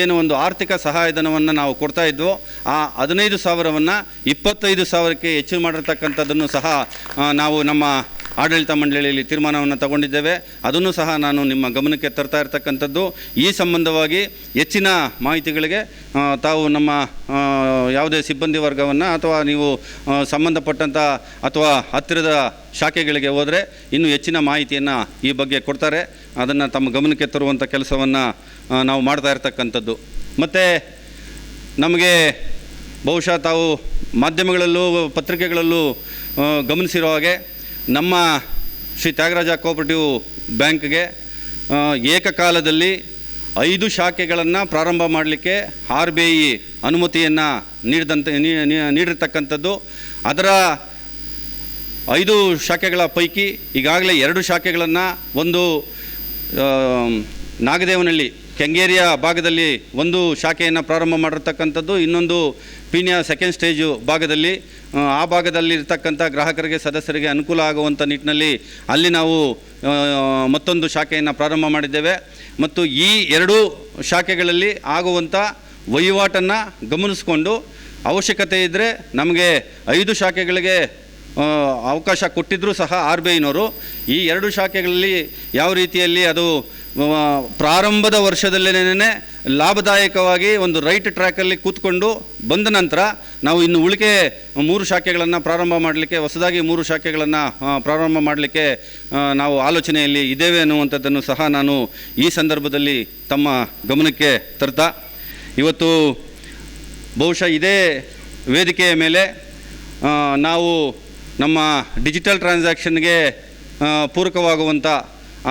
ಏನು ಒಂದು ಆರ್ಥಿಕ ಸಹಾಯಧನವನ್ನು ನಾವು ಕೊಡ್ತಾ ಇದ್ವು, ಆ ಹದಿನೈದು ಸಾವಿರವನ್ನು ಇಪ್ಪತ್ತೈದು ಸಾವಿರಕ್ಕೆ ಹೆಚ್ಚು ಮಾಡಿರ್ತಕ್ಕಂಥದ್ದನ್ನು ಸಹ ನಾವು ನಮ್ಮ ಆಡಳಿತ ಮಂಡಳಿಯಲ್ಲಿ ತೀರ್ಮಾನವನ್ನು ತಗೊಂಡಿದ್ದೇವೆ. ಅದನ್ನು ಸಹ ನಾನು ನಿಮ್ಮ ಗಮನಕ್ಕೆ ತರ್ತಾ ಇರತಕ್ಕಂಥದ್ದು. ಈ ಸಂಬಂಧವಾಗಿ ಹೆಚ್ಚಿನ ಮಾಹಿತಿಗಳಿಗೆ ತಾವು ನಮ್ಮ ಯಾವುದೇ ಸಿಬ್ಬಂದಿ ವರ್ಗವನ್ನು ಅಥವಾ ನೀವು ಸಂಬಂಧಪಟ್ಟಂಥ ಅಥವಾ ಹತ್ತಿರದ ಶಾಖೆಗಳಿಗೆ ಹೋದರೆ ಇನ್ನೂ ಹೆಚ್ಚಿನ ಮಾಹಿತಿಯನ್ನು ಈ ಬಗ್ಗೆ ಕೊಡ್ತಾರೆ. ಅದನ್ನು ತಮ್ಮ ಗಮನಕ್ಕೆ ತರುವಂಥ ಕೆಲಸವನ್ನು ನಾವು ಮಾಡ್ತಾ ಇರ್ತಕ್ಕಂಥದ್ದು. ಮತ್ತು ನಮಗೆ ಬಹುಶಃ ತಾವು ಮಾಧ್ಯಮಗಳಲ್ಲೂ, ಪತ್ರಿಕೆಗಳಲ್ಲೂ ಗಮನಿಸಿರೋ ಹಾಗೆ ನಮ್ಮ ಶ್ರೀ ತ್ಯಾಗರಾಜ ಕೋಪರೇಟಿವ್ ಬ್ಯಾಂಕ್ಗೆ ಏಕಕಾಲದಲ್ಲಿ ಐದು ಶಾಖೆಗಳನ್ನು ಪ್ರಾರಂಭ ಮಾಡಲಿಕ್ಕೆ ಆರ್ ಬಿ ಐ ಅನುಮತಿಯನ್ನು ನೀಡಿದಂತೆ, ನೀ- ನೀ- ನೀಡಿರ್ತಕ್ಕಂಥದ್ದು. ಅದರ ಐದು ಶಾಖೆಗಳ ಪೈಕಿ ಈಗಾಗಲೇ ಎರಡು ಶಾಖೆಗಳನ್ನು ಒಂದು ನಾಗದೇವನಹಳ್ಳಿ ಕೆಂಗೇರಿಯ ಭಾಗದಲ್ಲಿ ಒಂದು ಶಾಖೆಯನ್ನು ಪ್ರಾರಂಭ ಮಾಡಿರ್ತಕ್ಕಂಥದ್ದು ಇನ್ನೊಂದು ಪೀಣ್ಯ ಸೆಕೆಂಡ್ ಸ್ಟೇಜು ಭಾಗದಲ್ಲಿ. ಆ, ಭಾಗದಲ್ಲಿ ಭಾಗದಲ್ಲಿರ್ತಕ್ಕಂಥ ಗ್ರಾಹಕರಿಗೆ ಸದಸ್ಯರಿಗೆ ಅನುಕೂಲ ಆಗುವಂಥ ನಿಟ್ಟಿನಲ್ಲಿ ಅಲ್ಲಿ ನಾವು ಮತ್ತೊಂದು ಶಾಖೆಯನ್ನು ಪ್ರಾರಂಭ ಮಾಡಿದ್ದೇವೆ. ಮತ್ತು ಈ ಎರಡೂ ಶಾಖೆಗಳಲ್ಲಿ ಆಗುವಂಥ ವಹಿವಾಟನ್ನು ಗಮನಿಸಿಕೊಂಡು ಅವಶ್ಯಕತೆ ಇದ್ದರೆ ನಮಗೆ ಐದು ಶಾಖೆಗಳಿಗೆ ಅವಕಾಶ ಕೊಟ್ಟಿದ್ದರೂ ಸಹ ಆರ್ ಬಿ ಐನವರು. ಈ ಎರಡು ಶಾಖೆಗಳಲ್ಲಿ ಯಾವ ರೀತಿಯಲ್ಲಿ ಅದು ಪ್ರಾರಂಭದ ವರ್ಷದಲ್ಲೇನೇ ಲಾಭದಾಯಕವಾಗಿ ಒಂದು ರೈಟ್ ಟ್ರ್ಯಾಕಲ್ಲಿ ಕೂತ್ಕೊಂಡು ಬಂದ ನಂತರ ನಾವು ಇನ್ನು ಉಳಿಕೆ ಮೂರು ಶಾಖೆಗಳನ್ನು ಪ್ರಾರಂಭ ಮಾಡಲಿಕ್ಕೆ, ಹೊಸದಾಗಿ ಮೂರು ಶಾಖೆಗಳನ್ನು ಪ್ರಾರಂಭ ಮಾಡಲಿಕ್ಕೆ ನಾವು ಆಲೋಚನೆಯಲ್ಲಿ ಇದ್ದೇವೆ ಅನ್ನುವಂಥದ್ದನ್ನು ಸಹ ನಾನು ಈ ಸಂದರ್ಭದಲ್ಲಿ ತಮ್ಮ ಗಮನಕ್ಕೆ ತರ್ತಾ, ಇವತ್ತು ಬಹುಶಃ ಇದೇ ವೇದಿಕೆಯ ಮೇಲೆ ನಾವು ನಮ್ಮ ಡಿಜಿಟಲ್ ಟ್ರಾನ್ಸಾಕ್ಷನ್ಗೆ ಪೂರಕವಾಗುವಂಥ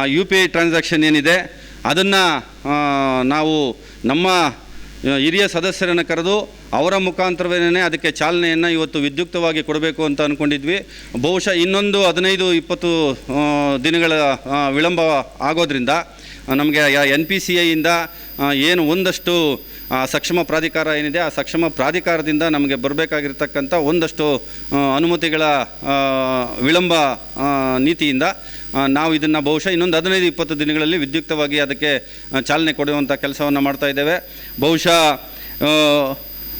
ಯು ಪಿ ಐ ಟ್ರಾನ್ಸಾಕ್ಷನ್ ಏನಿದೆ ಅದನ್ನು ನಾವು ನಮ್ಮ ಹಿರಿಯ ಸದಸ್ಯರನ್ನು ಕರೆದು ಅವರ ಮುಖಾಂತರವೇ ಅದಕ್ಕೆ ಚಾಲನೆಯನ್ನು ಇವತ್ತು ವಿದ್ಯುಕ್ತವಾಗಿ ಕೊಡಬೇಕು ಅಂತ ಅಂದ್ಕೊಂಡಿದ್ವಿ ಬಹುಶಃ ಇನ್ನೊಂದು ಹದಿನೈದು ಇಪ್ಪತ್ತು ಆ, ದಿನಗಳ ವಿಳಂಬ ಆಗೋದ್ರಿಂದ ನಮಗೆ ಎನ್ ಪಿ ಸಿ ಐಯಿಂದ ಏನು ಒಂದಷ್ಟು ಆ ಸಕ್ಷಮ ಪ್ರಾಧಿಕಾರ ಏನಿದೆ ಆ ಸಕ್ಷಮ ಪ್ರಾಧಿಕಾರದಿಂದ ನಮಗೆ ಬರಬೇಕಾಗಿರ್ತಕ್ಕಂಥ ಒಂದಷ್ಟು ಅನುಮತಿಗಳ ವಿಳಂಬ ನೀತಿಯಿಂದ ನಾವು ಇದನ್ನು ಬಹುಶಃ ಇನ್ನೊಂದು ಹದಿನೈದು ಇಪ್ಪತ್ತು ದಿನಗಳಲ್ಲಿ ವಿದ್ಯುಕ್ತವಾಗಿ ಅದಕ್ಕೆ ಚಾಲನೆ ಕೊಡುವಂಥ ಕೆಲಸವನ್ನು ಮಾಡ್ತಾ ಇದ್ದೇವೆ. ಬಹುಶಃ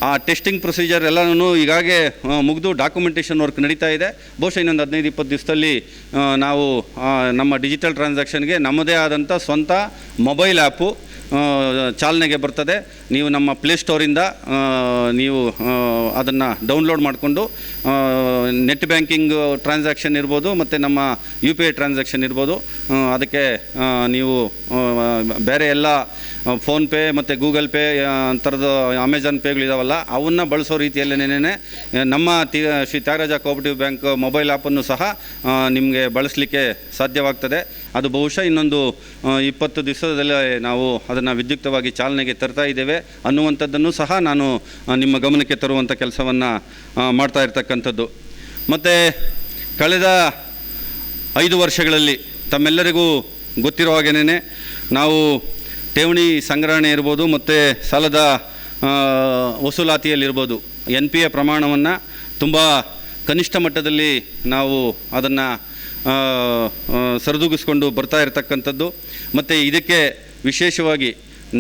ಆ, ಟೆಸ್ಟಿಂಗ್ ಪ್ರೊಸೀಜರ್ ಎಲ್ಲನೂ ಈಗಾಗಲೇ ಮುಗಿದು ಡಾಕ್ಯುಮೆಂಟೇಷನ್ ವರ್ಕ್ ನಡೀತಾ ಇದೆ. ಬಹುಶಃ ಇನ್ನೊಂದು ಹದಿನೈದು ಇಪ್ಪತ್ತು ದಿವಸದಲ್ಲಿ ನಾವು ನಮ್ಮ ಡಿಜಿಟಲ್ ಟ್ರಾನ್ಸಾಕ್ಷನ್ಗೆ ನಮ್ಮದೇ ಆದಂಥ ಸ್ವಂತ ಮೊಬೈಲ್ ಆ್ಯಪು ಚಾಲನೆಗೆ ಬರ್ತದೆ. ನೀವು ನಮ್ಮ ಪ್ಲೇಸ್ಟೋರಿಂದ ನೀವು ಅದನ್ನು ಡೌನ್ಲೋಡ್ ಮಾಡಿಕೊಂಡು ನೆಟ್ ಬ್ಯಾಂಕಿಂಗ್ ಟ್ರಾನ್ಸಾಕ್ಷನ್ ಇರ್ಬೋದು, ಮತ್ತು ನಮ್ಮ ಯು ಪಿ ಐ ಟ್ರಾನ್ಸಾಕ್ಷನ್ ಇರ್ಬೋದು. ಅದಕ್ಕೆ ನೀವು ಬೇರೆ ಎಲ್ಲ ಫೋನ್ಪೇ ಮತ್ತು ಗೂಗಲ್ ಪೇ ಥರದ್ದು ಅಮೆಜಾನ್ ಪೇಗಳಿದಾವಲ್ಲ ಅವನ್ನ ಬಳಸೋ ರೀತಿಯಲ್ಲೇನೇ ನಮ್ಮ ತಿ, Shri Thyagaraja cooperative bank mobile ಆ್ಯಪನ್ನು ಸಹ ನಿಮಗೆ ಬಳಸಲಿಕ್ಕೆ ಸಾಧ್ಯವಾಗ್ತದೆ. ಅದು ಬಹುಶಃ ಇನ್ನೊಂದು ಇಪ್ಪತ್ತು ದಿವಸದಲ್ಲಿ ನಾವು ಅದನ್ನು ವಿದ್ಯುಕ್ತವಾಗಿ ಚಾಲನೆಗೆ ತರ್ತಾ ಇದ್ದೇವೆ. ಅನ್ನುವಂಥದ್ದನ್ನು ಸಹ ನಾನು ನಿಮ್ಮ ಗಮನಕ್ಕೆ ತರುವಂಥ ಕೆಲಸವನ್ನು ಮಾಡ್ತಾ ಇರ್ತಕ್ಕಂಥದ್ದು. ಮತ್ತು, ಕಳೆದ ಐದು ವರ್ಷಗಳಲ್ಲಿ ತಮ್ಮೆಲ್ಲರಿಗೂ ಗೊತ್ತಿರೋ ಹಾಗೇನೇ ನಾವು ಠೇವಣಿ ಸಂಗ್ರಹಣೆ ಇರ್ಬೋದು ಮತ್ತು ಸಾಲದ ವಸೂಲಾತಿಯಲ್ಲಿರ್ಬೋದು. ಎನ್ ಪಿ ಎ ಪ್ರಮಾಣವನ್ನು ತುಂಬ ಕನಿಷ್ಠ ಮಟ್ಟದಲ್ಲಿ ನಾವು ಅದನ್ನು ಸರಿದೂಗಿಸ್ಕೊಂಡು ಬರ್ತಾ ಇರತಕ್ಕಂಥದ್ದು. ಮತ್ತು ಇದಕ್ಕೆ ವಿಶೇಷವಾಗಿ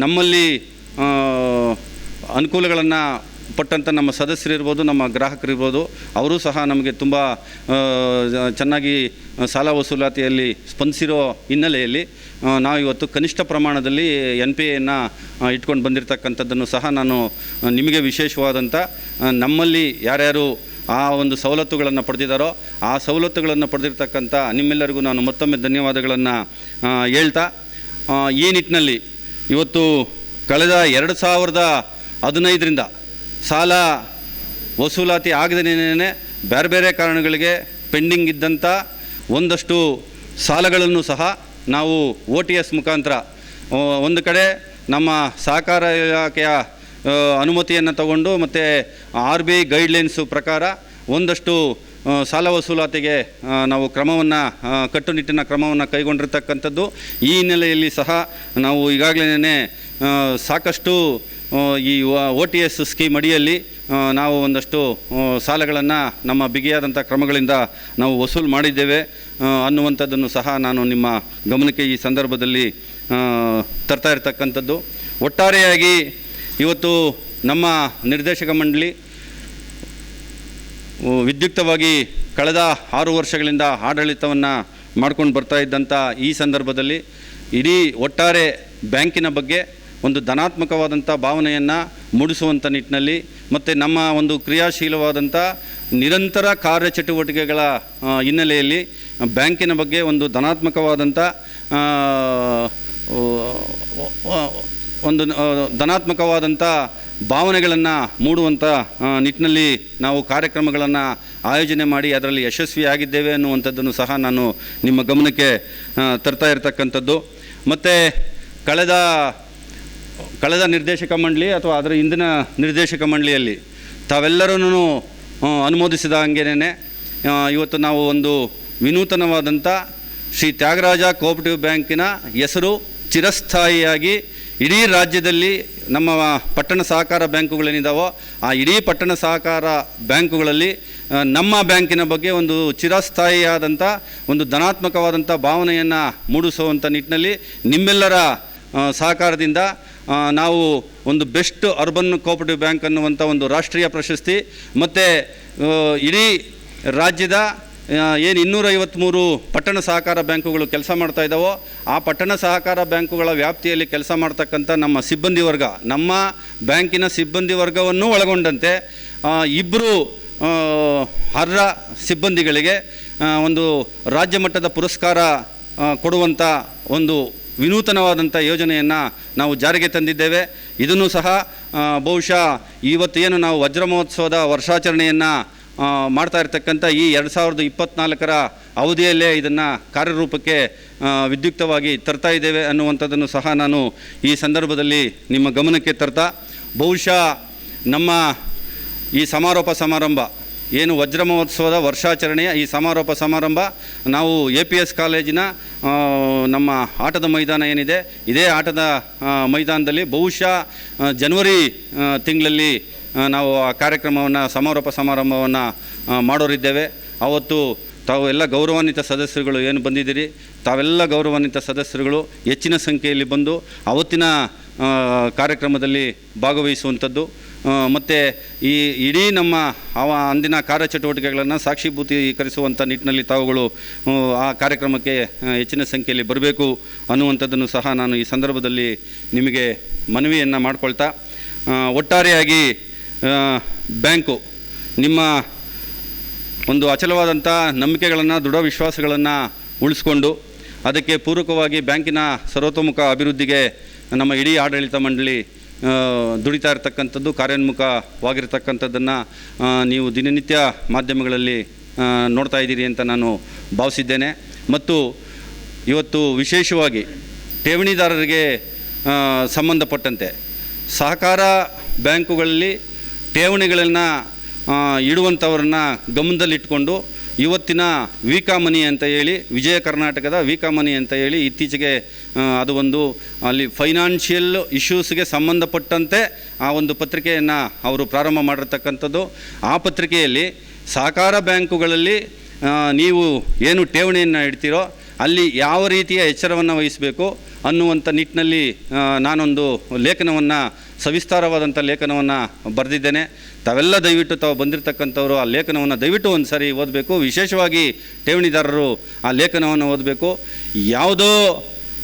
ನಮ್ಮಲ್ಲಿ ಅನುಕೂಲಗಳನ್ನು ಪಟ್ಟಂಥ ನಮ್ಮ ಸದಸ್ಯರಿರ್ಬೋದು, ನಮ್ಮ ಗ್ರಾಹಕರಿರ್ಬೋದು, ಅವರು ಸಹ ನಮಗೆ ತುಂಬ ಚೆನ್ನಾಗಿ ಸಾಲ ವಸೂಲಾತಿಯಲ್ಲಿ ಸ್ಪಂದಿಸಿರೋ ಹಿನ್ನೆಲೆಯಲ್ಲಿ ನಾವು ಇವತ್ತು ಕನಿಷ್ಠ ಪ್ರಮಾಣದಲ್ಲಿ ಎನ್ ಪಿ ಎನ್ನು ಇಟ್ಕೊಂಡು ಬಂದಿರತಕ್ಕಂಥದ್ದನ್ನು ಸಹ ನಾನು ನಿಮಗೆ ವಿಶೇಷವಾದಂಥ ನಮ್ಮಲ್ಲಿ ಯಾರ್ಯಾರು ಆ ಒಂದು ಸವಲತ್ತುಗಳನ್ನು ಪಡೆದಿದ್ದಾರೋ ಆ ಸವಲತ್ತುಗಳನ್ನು ಪಡೆದಿರ್ತಕ್ಕಂಥ ನಿಮ್ಮೆಲ್ಲರಿಗೂ ನಾನು ಮತ್ತೊಮ್ಮೆ ಧನ್ಯವಾದಗಳನ್ನು ಹೇಳ್ತಾ ಈ ನಿಟ್ಟಿನಲ್ಲಿ ಇವತ್ತು ಕಳೆದ ಎರಡು ಸಾವಿರದ ಹದಿನೈದರಿಂದ ಸಾಲ ವಸೂಲಾತಿ ಆಗದೇನೆ ಬೇರೆ ಬೇರೆ ಕಾರಣಗಳಿಗೆ ಪೆಂಡಿಂಗ್ ಇದ್ದಂಥ ಒಂದಷ್ಟು ಸಾಲಗಳನ್ನು ಸಹ ನಾವು ಒ ಟಿ ಎಸ್ ಮುಖಾಂತರ ಒಂದು ಕಡೆ ನಮ್ಮ ಸಹಕಾರ ಇಲಾಖೆಯ ಅನುಮತಿಯನ್ನು ತಗೊಂಡು ಮತ್ತು ಆರ್ ಬಿ ಐ ಗೈಡ್ಲೈನ್ಸು ಪ್ರಕಾರ ಒಂದಷ್ಟು ಸಾಲ ವಸೂಲಾತಿಗೆ ನಾವು ಕ್ರಮವನ್ನು ಕಟ್ಟುನಿಟ್ಟಿನ ಕ್ರಮವನ್ನು ಕೈಗೊಂಡಿರ್ತಕ್ಕಂಥದ್ದು ಈ ಹಿನ್ನೆಲೆಯಲ್ಲಿ ಸಹ ನಾವು ಈಗಾಗಲೇ ಸಾಕಷ್ಟು ಈ ಒ ಟಿ ಎಸ್ ಸ್ಕೀಮ್ ಅಡಿಯಲ್ಲಿ ನಾವು ಒಂದಷ್ಟು ಸಾಲಗಳನ್ನು ನಮ್ಮ ಬಿಗಿಯಾದಂಥ ಕ್ರಮಗಳಿಂದ ನಾವು ವಸೂಲು ಮಾಡಿದ್ದೇವೆ. ಅನ್ನುವಂಥದ್ದನ್ನು ಸಹ ನಾನು ನಿಮ್ಮ ಗಮನಕ್ಕೆ ಈ ಸಂದರ್ಭದಲ್ಲಿ ತರ್ತಾ ಇರ್ತಕ್ಕಂಥದ್ದು. ಒಟ್ಟಾರೆಯಾಗಿ ಇವತ್ತು ನಮ್ಮ ನಿರ್ದೇಶಕ ಮಂಡಳಿ ವಿದ್ಯುಕ್ತವಾಗಿ ಕಳೆದ ಆರು ವರ್ಷಗಳಿಂದ ಆಡಳಿತವನ್ನು ಮಾಡ್ಕೊಂಡು ಬರ್ತಾ ಇದ್ದಂಥ ಈ ಸಂದರ್ಭದಲ್ಲಿ, ಇಡೀ ಒಟ್ಟಾರೆ ಬ್ಯಾಂಕಿನ ಬಗ್ಗೆ ಒಂದು ಧನಾತ್ಮಕವಾದಂಥ ಭಾವನೆಯನ್ನು ಮೂಡಿಸುವಂಥ ನಿಟ್ಟಿನಲ್ಲಿ ಮತ್ತು ನಮ್ಮ ಒಂದು ಕ್ರಿಯಾಶೀಲವಾದಂಥ ನಿರಂತರ ಕಾರ್ಯಚಟುವಟಿಕೆಗಳ ಹಿನ್ನೆಲೆಯಲ್ಲಿ ಬ್ಯಾಂಕಿನ ಬಗ್ಗೆ ಒಂದು ಧನಾತ್ಮಕವಾದಂಥ ಒಂದು ಧನಾತ್ಮಕವಾದಂಥ ಭಾವನೆಗಳನ್ನು ಮೂಡುವಂಥ ನಿಟ್ಟಿನಲ್ಲಿ ನಾವು ಕಾರ್ಯಕ್ರಮಗಳನ್ನು ಆಯೋಜನೆ ಮಾಡಿ ಅದರಲ್ಲಿ ಯಶಸ್ವಿಯಾಗಿದ್ದೇವೆ ಅನ್ನುವಂಥದ್ದನ್ನು ಸಹ ನಾನು ನಿಮ್ಮ ಗಮನಕ್ಕೆ ತರ್ತಾ ಇರತಕ್ಕಂಥದ್ದು. ಮತ್ತು ಕಳೆದ ಕಳೆದ ನಿರ್ದೇಶಕ ಮಂಡಳಿ ಅಥವಾ ಅದರ ಹಿಂದಿನ ನಿರ್ದೇಶಕ ಮಂಡಳಿಯಲ್ಲಿ ತಾವೆಲ್ಲರೂ ಅನುಮೋದಿಸಿದ ಹಂಗೇನೆ ಇವತ್ತು ನಾವು ಒಂದು ವಿನೂತನವಾದಂಥ ಶ್ರೀ ತ್ಯಾಗರಾಜ ಕೋಆಪರೇಟಿವ್ ಬ್ಯಾಂಕಿನ ಹೆಸರು ಚಿರಸ್ಥಾಯಿಯಾಗಿ ಇಡೀ ರಾಜ್ಯದಲ್ಲಿ ನಮ್ಮ ಪಟ್ಟಣ ಸಹಕಾರ ಬ್ಯಾಂಕುಗಳೇನಿದ್ದಾವೋ ಆ ಇಡೀ ಪಟ್ಟಣ ಸಹಕಾರ ಬ್ಯಾಂಕುಗಳಲ್ಲಿ ನಮ್ಮ ಬ್ಯಾಂಕಿನ ಬಗ್ಗೆ ಒಂದು ಚಿರಸ್ಥಾಯಿಯಾದಂಥ ಒಂದು ಧನಾತ್ಮಕವಾದಂಥ ಭಾವನೆಯನ್ನು ಮೂಡಿಸುವಂಥ ನಿಟ್ಟಿನಲ್ಲಿ ನಿಮ್ಮೆಲ್ಲರ ಸಹಕಾರದಿಂದ ನಾವು ಒಂದು ಬೆಸ್ಟ್ ಅರ್ಬನ್ ಕೋಆಪರೇಟಿವ್ ಬ್ಯಾಂಕ್ ಅನ್ನುವಂಥ ಒಂದು ರಾಷ್ಟ್ರೀಯ ಪ್ರಶಸ್ತಿ, ಮತ್ತು ಇಡೀ ರಾಜ್ಯದ ಏನು ಇನ್ನೂರೈವತ್ತ್ಮೂರು ಪಟ್ಟಣ ಸಹಕಾರ ಬ್ಯಾಂಕುಗಳು ಕೆಲಸ ಮಾಡ್ತಾ ಇದ್ದಾವೋ ಆ ಪಟ್ಟಣ ಸಹಕಾರ ಬ್ಯಾಂಕುಗಳ ವ್ಯಾಪ್ತಿಯಲ್ಲಿ ಕೆಲಸ ಮಾಡ್ತಕ್ಕಂಥ ನಮ್ಮ ಸಿಬ್ಬಂದಿ ವರ್ಗ, ನಮ್ಮ ಬ್ಯಾಂಕಿನ ಸಿಬ್ಬಂದಿ ವರ್ಗವನ್ನು ಒಳಗೊಂಡಂತೆ ಇಬ್ಬರು ಅರ್ಹ ಸಿಬ್ಬಂದಿಗಳಿಗೆ ಒಂದು ರಾಜ್ಯ ಮಟ್ಟದ ಪುರಸ್ಕಾರ ಕೊಡುವಂಥ ಒಂದು ವಿನೂತನವಾದಂಥ ಯೋಜನೆಯನ್ನು ನಾವು ಜಾರಿಗೆ ತಂದಿದ್ದೇವೆ. ಇದನ್ನು ಸಹ ಬಹುಶಃ ಏನು ನಾವು ವಜ್ರ ಮಹೋತ್ಸವದ ವರ್ಷಾಚರಣೆಯನ್ನು ಮಾಡ್ತಾ ಇರ್ತಕ್ಕಂಥ ಈ ಎರಡು ಸಾವಿರದ ಇಪ್ಪತ್ತ್ನಾಲ್ಕರ ಅವಧಿಯಲ್ಲೇ ಇದನ್ನು ಕಾರ್ಯರೂಪಕ್ಕೆ ವಿದ್ಯುಕ್ತವಾಗಿ ತರ್ತಾ ಇದ್ದೇವೆ ಅನ್ನುವಂಥದ್ದನ್ನು ಸಹ ನಾನು ಈ ಸಂದರ್ಭದಲ್ಲಿ ನಿಮ್ಮ ಗಮನಕ್ಕೆ ತರ್ತಾ, ಬಹುಶಃ ನಮ್ಮ ಈ ಸಮಾರೋಪ ಸಮಾರಂಭ ಏನು ವಜ್ರ ಮಹೋತ್ಸವದ ವರ್ಷಾಚರಣೆಯ ಈ ಸಮಾರೋಪ ಸಮಾರಂಭ ನಾವು ಎ ಪಿ ಎಸ್ ಕಾಲೇಜಿನ ನಮ್ಮ ಆಟದ ಮೈದಾನ ಏನಿದೆ, ಇದೇ ಆಟದ ಮೈದಾನದಲ್ಲಿ ಬಹುಶಃ ಜನವರಿ ತಿಂಗಳಲ್ಲಿ ನಾವು ಆ ಕಾರ್ಯಕ್ರಮವನ್ನು, ಸಮಾರೋಪ ಸಮಾರಂಭವನ್ನು ಮಾಡೋರಿದ್ದೇವೆ. ಅವತ್ತು ತಾವು ಎಲ್ಲ ಗೌರವಾನ್ವಿತ ಸದಸ್ಯರುಗಳು ಏನು ಬಂದಿದ್ದೀರಿ? ತಾವೆಲ್ಲ ಗೌರವಾನ್ವಿತ ಸದಸ್ಯರುಗಳು ಹೆಚ್ಚಿನ ಸಂಖ್ಯೆಯಲ್ಲಿ ಬಂದು ಅವತ್ತಿನ ಕಾರ್ಯಕ್ರಮದಲ್ಲಿ ಭಾಗವಹಿಸುವಂಥದ್ದು. ಮತ್ತು ಈ ಇಡೀ ನಮ್ಮ ಅವ ಅಂದಿನ ಕಾರ್ಯಚಟುವಟಿಕೆಗಳನ್ನು ಸಾಕ್ಷೀಭೂತೀಕರಿಸುವಂಥ ನಿಟ್ಟಿನಲ್ಲಿ ತಾವುಗಳು ಆ, ಕಾರ್ಯಕ್ರಮಕ್ಕೆ ಹೆಚ್ಚಿನ ಸಂಖ್ಯೆಯಲ್ಲಿ ಬರಬೇಕು ಅನ್ನುವಂಥದ್ದನ್ನು ಸಹ ನಾನು ಈ ಸಂದರ್ಭದಲ್ಲಿ ನಿಮಗೆ ಮನವಿಯನ್ನು ಮಾಡಿಕೊಳ್ತಾ ಒಟ್ಟಾರೆಯಾಗಿ ಬ್ಯಾಂಕು ನಿಮ್ಮ ಒಂದು ಅಚಲವಾದಂಥ ನಂಬಿಕೆಗಳನ್ನು ದೃಢ ವಿಶ್ವಾಸಗಳನ್ನು ಉಳಿಸ್ಕೊಂಡು ಅದಕ್ಕೆ ಪೂರಕವಾಗಿ ಬ್ಯಾಂಕಿನ ಸರ್ವತೋಮುಖ ಅಭಿವೃದ್ಧಿಗೆ ನಮ್ಮ ಇಡೀ ಆಡಳಿತ ಮಂಡಳಿ ದುಡಿತಾ ಇರ್ತಕ್ಕಂಥದ್ದು ಕಾರ್ಯೋನ್ಮುಖವಾಗಿರ್ತಕ್ಕಂಥದ್ದನ್ನು ನೀವು ದಿನನಿತ್ಯ ಮಾಧ್ಯಮಗಳಲ್ಲಿ ನೋಡ್ತಾ ಇದ್ದೀರಿ ಅಂತ ನಾನು ಭಾವಿಸಿದ್ದೇನೆ. ಮತ್ತು ಇವತ್ತು ವಿಶೇಷವಾಗಿ ಠೇವಣಿದಾರರಿಗೆ ಸಂಬಂಧಪಟ್ಟಂತೆ ಸಹಕಾರ ಬ್ಯಾಂಕುಗಳಲ್ಲಿ ಠೇವಣಿಗಳನ್ನು ಇಡುವಂಥವ್ರನ್ನ ಗಮನದಲ್ಲಿಟ್ಕೊಂಡು ಇವತ್ತಿನ ವೀಕಾಮನಿ ಅಂತ ಹೇಳಿ, ವಿಜಯ ಕರ್ನಾಟಕದ ವೀಕಾಮನಿ ಅಂತ ಹೇಳಿ ಇತ್ತೀಚೆಗೆ ಅದು ಒಂದು ಅಲ್ಲಿ ಫೈನಾನ್ಷಿಯಲ್ ಇಶ್ಯೂಸ್ಗೆ ಸಂಬಂಧಪಟ್ಟಂತೆ ಆ ಒಂದು ಪತ್ರಿಕೆಯನ್ನು ಅವರು ಪ್ರಾರಂಭ ಮಾಡಿರ್ತಕ್ಕಂಥದ್ದು. ಆ ಪತ್ರಿಕೆಯಲ್ಲಿ ಸಹಕಾರ ಬ್ಯಾಂಕುಗಳಲ್ಲಿ ನೀವು ಏನು ಠೇವಣಿಯನ್ನು ಇಡ್ತೀರೋ, ಅಲ್ಲಿ ಯಾವ ರೀತಿಯ ಎಚ್ಚರವನ್ನು ವಹಿಸಬೇಕು ಅನ್ನುವಂಥ ನಿಟ್ಟಿನಲ್ಲಿ ನಾನೊಂದು ಲೇಖನವನ್ನು ಸವಿಸ್ತಾರವಾದಂಥ ಲೇಖನವನ್ನು ಬರೆದಿದ್ದೇನೆ. ತಾವೆಲ್ಲ ದಯವಿಟ್ಟು ತಾವು ಬಂದಿರತಕ್ಕಂಥವ್ರು ಆ ಲೇಖನವನ್ನು ದಯವಿಟ್ಟು ಒಂದು ಸಾರಿ ಓದಬೇಕು. ವಿಶೇಷವಾಗಿ ಠೇವಣಿದಾರರು ಆ ಲೇಖನವನ್ನು ಓದಬೇಕು. ಯಾವುದೋ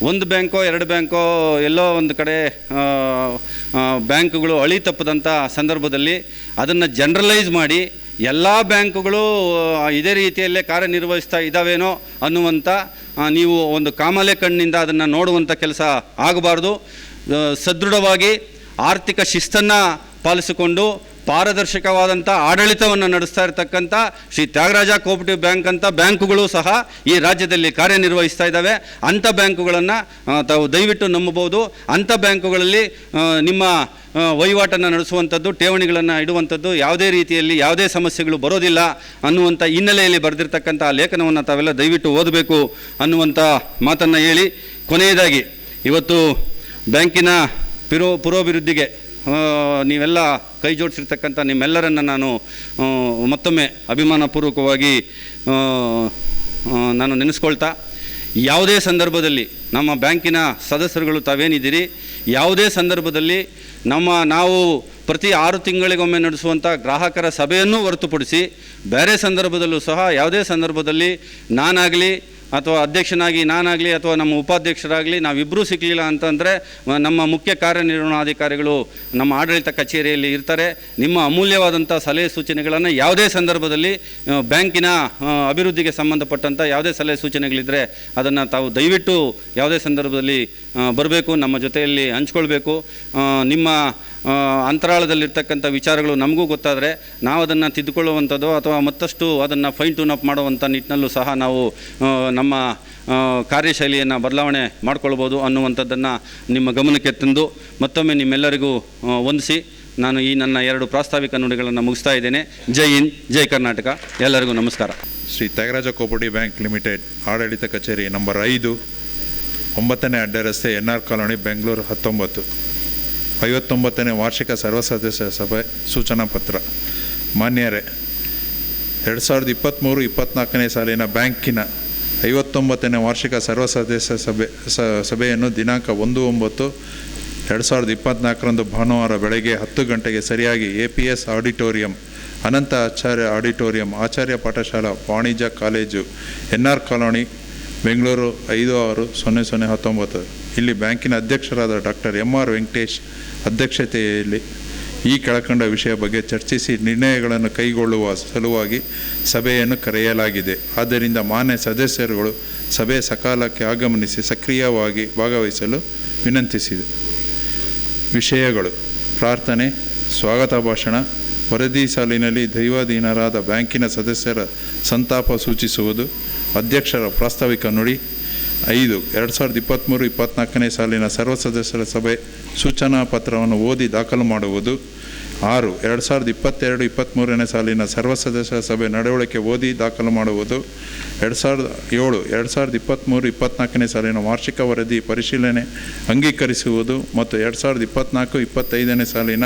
ಒಂದು ಬ್ಯಾಂಕೋ, ಎರಡು ಬ್ಯಾಂಕೋ, ಎಲ್ಲೋ ಒಂದು ಕಡೆ ಬ್ಯಾಂಕುಗಳು ಅಳಿ ತಪ್ಪದಂಥ ಸಂದರ್ಭದಲ್ಲಿ ಅದನ್ನು ಜನರಲೈಸ್ ಮಾಡಿ ಎಲ್ಲ ಬ್ಯಾಂಕುಗಳು ಇದೇ ರೀತಿಯಲ್ಲೇ ಕಾರ್ಯನಿರ್ವಹಿಸ್ತಾ ಇದ್ದಾವೇನೋ ಅನ್ನುವಂಥ ನೀವು ಒಂದು ಕಾಮಲೆ ಕಣ್ಣಿಂದ ಅದನ್ನು ನೋಡುವಂಥ ಕೆಲಸ ಆಗಬಾರ್ದು. ಸದೃಢವಾಗಿ ಆರ್ಥಿಕ ಶಿಸ್ತನ್ನು ಪಾಲಿಸಿಕೊಂಡು ಪಾರದರ್ಶಕವಾದಂಥ ಆಡಳಿತವನ್ನು ನಡೆಸ್ತಾ ಇರತಕ್ಕಂಥ ಶ್ರೀ ತ್ಯಾಗರಾಜ ಕೋಪರೇಟಿವ್ ಬ್ಯಾಂಕ್ ಅಂತ ಬ್ಯಾಂಕುಗಳು ಸಹ ಈ ರಾಜ್ಯದಲ್ಲಿ ಕಾರ್ಯನಿರ್ವಹಿಸ್ತಾ ಇದ್ದಾವೆ. ಅಂಥ ಬ್ಯಾಂಕುಗಳನ್ನು ತಾವು ದಯವಿಟ್ಟು ನಂಬಬಹುದು. ಅಂಥ ಬ್ಯಾಂಕುಗಳಲ್ಲಿ ನಿಮ್ಮ ವಹಿವಾಟನ್ನು ನಡೆಸುವಂಥದ್ದು, ಠೇವಣಿಗಳನ್ನು ಇಡುವಂಥದ್ದು ಯಾವುದೇ ರೀತಿಯಲ್ಲಿ ಯಾವುದೇ ಸಮಸ್ಯೆಗಳು ಬರೋದಿಲ್ಲ ಅನ್ನುವಂಥ ಹಿನ್ನೆಲೆಯಲ್ಲಿ ಬರೆದಿರ್ತಕ್ಕಂಥ ಲೇಖನವನ್ನು ತಾವೆಲ್ಲ ದಯವಿಟ್ಟು ಓದಬೇಕು ಅನ್ನುವಂಥ ಮಾತನ್ನು ಹೇಳಿ ಕೊನೆಯದಾಗಿ ಇವತ್ತು ಬ್ಯಾಂಕಿನ ಪಿರೋ, ಪುರೋಭಿವೃದ್ಧಿಗೆ ನೀವೆಲ್ಲ ಕೈ ಜೋಡಿಸಿರ್ತಕ್ಕಂಥ ನಿಮ್ಮೆಲ್ಲರನ್ನು ನಾನು ಮತ್ತೊಮ್ಮೆ ಅಭಿಮಾನಪೂರ್ವಕವಾಗಿ ನಾನು ನೆನೆಸ್ಕೊಳ್ತಾ, ಯಾವುದೇ ಸಂದರ್ಭದಲ್ಲಿ ನಮ್ಮ ಬ್ಯಾಂಕಿನ ಸದಸ್ಯರುಗಳು ತಾವೇನಿದ್ದೀರಿ, ಯಾವುದೇ ಸಂದರ್ಭದಲ್ಲಿ ನಮ್ಮ ನಾವು ಪ್ರತಿ ಆರು ತಿಂಗಳಿಗೊಮ್ಮೆ ನಡೆಸುವಂಥ ಗ್ರಾಹಕರ ಸಭೆಯನ್ನು ಹೊರತುಪಡಿಸಿ, ಬೇರೆ ಸಂದರ್ಭದಲ್ಲೂ ಸಹ ಯಾವುದೇ ಸಂದರ್ಭದಲ್ಲಿ ನಾನಾಗಲಿ ಅಥವಾ ಅಧ್ಯಕ್ಷನಾಗಿ ನಾನಾಗಲಿ ಅಥವಾ ನಮ್ಮ ಉಪಾಧ್ಯಕ್ಷರಾಗಲಿ ನಾವಿಬ್ಬರೂ ಸಿಗಲಿಲ್ಲ ಅಂತಂದರೆ ನಮ್ಮ ಮುಖ್ಯ ಕಾರ್ಯನಿರ್ವಹಣಾಧಿಕಾರಿಗಳು ನಮ್ಮ ಆಡಳಿತ ಕಚೇರಿಯಲ್ಲಿ ಇರ್ತಾರೆ. ನಿಮ್ಮ ಅಮೂಲ್ಯವಾದಂಥ ಸಲಹೆ ಸೂಚನೆಗಳನ್ನು ಯಾವುದೇ ಸಂದರ್ಭದಲ್ಲಿ ಬ್ಯಾಂಕಿನ ಅಭಿವೃದ್ಧಿಗೆ ಸಂಬಂಧಪಟ್ಟಂಥ ಯಾವುದೇ ಸಲಹೆ ಸೂಚನೆಗಳಿದ್ದರೆ ಅದನ್ನು ತಾವು ದಯವಿಟ್ಟು ಯಾವುದೇ ಸಂದರ್ಭದಲ್ಲಿ ಬರಬೇಕು, ನಮ್ಮ ಜೊತೆಯಲ್ಲಿ ಹಂಚ್ಕೊಳ್ಬೇಕು. ನಿಮ್ಮ ಅಂತರಾಳದಲ್ಲಿರ್ತಕ್ಕಂಥ ವಿಚಾರಗಳು ನಮಗೂ ಗೊತ್ತಾದರೆ ನಾವು ಅದನ್ನು ತಿದ್ದುಕೊಳ್ಳುವಂಥದ್ದು ಅಥವಾ ಮತ್ತಷ್ಟು ಅದನ್ನು ಫೈನ್ ಟ್ಯೂನ್ ಅಪ್ ಮಾಡುವಂಥ ನಿಟ್ಟಿನಲ್ಲೂ ಸಹ ನಾವು ನಮ್ಮ ಕಾರ್ಯಶೈಲಿಯನ್ನು ಬದಲಾವಣೆ ಮಾಡಿಕೊಳ್ಬೋದು ಅನ್ನುವಂಥದ್ದನ್ನು ನಿಮ್ಮ ಗಮನಕ್ಕೆ ತಂದು ಮತ್ತೊಮ್ಮೆ ನಿಮ್ಮೆಲ್ಲರಿಗೂ ವಂದಿಸಿ ನಾನು ಈ ನನ್ನ ಎರಡು ಪ್ರಾಸ್ತಾವಿಕ ನುಡಿಗಳನ್ನು ಮುಗಿಸ್ತಾ ಇದ್ದೇನೆ. ಜೈ ಹಿಂದ್, ಜೈ ಕರ್ನಾಟಕ. ಎಲ್ಲರಿಗೂ ನಮಸ್ಕಾರ. ಶ್ರೀ ತ್ಯಾಗರಾಜ ಕೋಪಡಿ ಬ್ಯಾಂಕ್ ಲಿಮಿಟೆಡ್, ಆಡಳಿತ ಕಚೇರಿ ನಂಬರ್ ಐದು, ಒಂಬತ್ತನೇ ಅಡ್ಡ ರಸ್ತೆ ಎನ್ ಆರ್ ಕಾಲೋನಿ, ಬೆಂಗಳೂರು ಹತ್ತೊಂಬತ್ತು. ಐವತ್ತೊಂಬತ್ತನೇ ವಾರ್ಷಿಕ ಸರ್ವ ಸದಸ್ಯ ಸಭೆ ಸೂಚನಾ ಪತ್ರ. ಮಾನ್ಯರೇ, ಎರಡು ಸಾವಿರದ ಇಪ್ಪತ್ತ್ಮೂರು ಇಪ್ಪತ್ತ್ನಾಲ್ಕನೇ ಸಾಲಿನ ಬ್ಯಾಂಕಿನ ಐವತ್ತೊಂಬತ್ತನೇ ವಾರ್ಷಿಕ ಸರ್ವ ಸದಸ್ಯ ಸಭೆ, ಸ- ಸಭೆಯನ್ನು ದಿನಾಂಕ ಒಂದು ಒಂಬತ್ತು ಎರಡು ಸಾವಿರದ ಇಪ್ಪತ್ತ್ನಾಲ್ಕರಂದು ಭಾನುವಾರ ಬೆಳಗ್ಗೆ ಹತ್ತು ಗಂಟೆಗೆ ಸರಿಯಾಗಿ A P S auditorium, Anantha Acharya auditorium, Acharya Pathashala, ವಾಣಿಜ್ಯ college N R colony, Bengaluru ಐದು ಆರು ಸೊನ್ನೆ ಸೊನ್ನೆ ಹತ್ತೊಂಬತ್ತು. ಇಲ್ಲಿ ಬ್ಯಾಂಕಿನ ಅಧ್ಯಕ್ಷರಾದ ಡಾಕ್ಟರ್ ಎಂ ಆರ್ ವೆಂಕಟೇಶ್ ಅಧ್ಯಕ್ಷತೆಯಲ್ಲಿ ಈ ಕೆಳಕಂಡ ವಿಷಯ ಬಗ್ಗೆ ಚರ್ಚಿಸಿ ನಿರ್ಣಯಗಳನ್ನು ಕೈಗೊಳ್ಳುವ ಸಲುವಾಗಿ ಸಭೆಯನ್ನು ಕರೆಯಲಾಗಿದೆ. ಆದ್ದರಿಂದ ಮಾನ್ಯ ಸದಸ್ಯರುಗಳು ಸಭೆ ಸಕಾಲಕ್ಕೆ ಆಗಮನಿಸಿ ಸಕ್ರಿಯವಾಗಿ ಭಾಗವಹಿಸಲು ವಿನಂತಿಸಿದೆ. ವಿಷಯಗಳು. ಪ್ರಾರ್ಥನೆ, ಸ್ವಾಗತ ಭಾಷಣ, ವರದಿ ಸಾಲಿನಲ್ಲಿ ದೈವಾಧೀನರಾದ ಬ್ಯಾಂಕಿನ ಸದಸ್ಯರ ಸಂತಾಪ ಸೂಚಿಸುವುದು, ಅಧ್ಯಕ್ಷರ ಪ್ರಾಸ್ತಾವಿಕ ನುಡಿ ಐದು, ಎರಡು ಸಾವಿರದ ಇಪ್ಪತ್ತ್ಮೂರು ಇಪ್ಪತ್ತ್ನಾಲ್ಕನೇ ಸಾಲಿನ ಸರ್ವ ಸದಸ್ಯರ ಸಭೆ ಸೂಚನಾ ಪತ್ರವನ್ನು ಓದಿ ದಾಖಲು ಮಾಡುವುದು. ಆರು, ಎರಡು ಸಾವಿರದ ಇಪ್ಪತ್ತೆರಡು ಇಪ್ಪತ್ತ್ಮೂರನೇ ಸಾಲಿನ ಸರ್ವ ಸದಸ್ಯರ ಸಭೆ ನಡವಳಿಕೆ ಓದಿ ದಾಖಲು ಮಾಡುವುದು. ಎರಡು ಸಾವಿರದ ಏಳು, ಎರಡು ಸಾವಿರದ ಇಪ್ಪತ್ತ್ಮೂರು ಇಪ್ಪತ್ತ್ನಾಲ್ಕನೇ ಸಾಲಿನ ವಾರ್ಷಿಕ ವರದಿ ಪರಿಶೀಲನೆ ಅಂಗೀಕರಿಸುವುದು ಮತ್ತು ಎರಡು ಸಾವಿರದ ಇಪ್ಪತ್ತ್ನಾಲ್ಕು ಇಪ್ಪತ್ತೈದನೇ ಸಾಲಿನ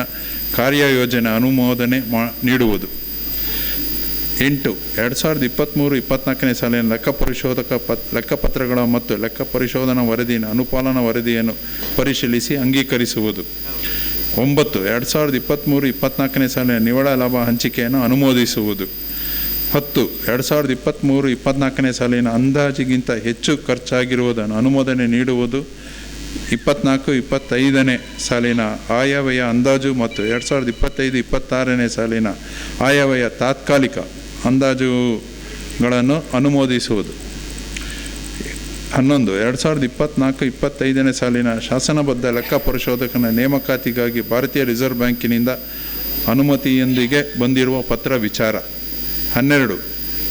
ಕಾರ್ಯಯೋಜನೆ ಅನುಮೋದನೆ ಮಾ, ನೀಡುವುದು. ಎಂಟು. ಎರಡು ಸಾವಿರದ ಇಪ್ಪತ್ತ್ಮೂರು ಇಪ್ಪತ್ತ್ನಾಲ್ಕನೇ ಸಾಲಿನ ಲೆಕ್ಕ ಪರಿಶೋಧಕ ಪತ್ ಲೆಕ್ಕಪತ್ರಗಳ ಮತ್ತು ಲೆಕ್ಕ ಪರಿಶೋಧನಾ ವರದಿಯನ್ನು ಅನುಪಾಲನಾ ವರದಿಯನ್ನು ಪರಿಶೀಲಿಸಿ ಅಂಗೀಕರಿಸುವುದು. ಒಂಬತ್ತು. ಎರಡು ಸಾವಿರದ ಇಪ್ಪತ್ತ್ಮೂರು ಇಪ್ಪತ್ತ್ನಾಲ್ಕನೇ ಸಾಲಿನ ನಿವ್ವಳ ಲಾಭ ಹಂಚಿಕೆಯನ್ನು ಅನುಮೋದಿಸುವುದು. ಹತ್ತು. ಎರಡು ಸಾವಿರದ ಇಪ್ಪತ್ತ್ಮೂರು ಇಪ್ಪತ್ತ್ನಾಲ್ಕನೇ ಸಾಲಿನ ಅಂದಾಜಿಗಿಂತ ಹೆಚ್ಚು ಖರ್ಚಾಗಿರುವುದನ್ನು ಅನುಮೋದನೆ ನೀಡುವುದು. ಇಪ್ಪತ್ನಾಲ್ಕು, ಇಪ್ಪತ್ತೈದನೇ ಸಾಲಿನ ಆಯವ್ಯಯ ಅಂದಾಜು ಮತ್ತು ಎರಡು ಸಾವಿರದ ಇಪ್ಪತ್ತೈದು, ಇಪ್ಪತ್ತಾರನೇ ಸಾಲಿನ ಆಯವ್ಯಯ ತಾತ್ಕಾಲಿಕ ಅಂದಾಜುಗಳನ್ನು ಅನುಮೋದಿಸುವುದು. ಹನ್ನೊಂದು, ಎರಡು ಸಾವಿರದ ಇಪ್ಪತ್ನಾಲ್ಕು, ಇಪ್ಪತ್ತೈದನೇ ಸಾಲಿನ ಶಾಸನಬದ್ಧ ಲೆಕ್ಕ ಪರಿಶೋಧಕನ ನೇಮಕಾತಿಗಾಗಿ ಭಾರತೀಯ ರಿಸರ್ವ್ ಬ್ಯಾಂಕಿನಿಂದ ಅನುಮತಿಯೊಂದಿಗೆ ಬಂದಿರುವ ಪತ್ರ ವಿಚಾರ. ಹನ್ನೆರಡು,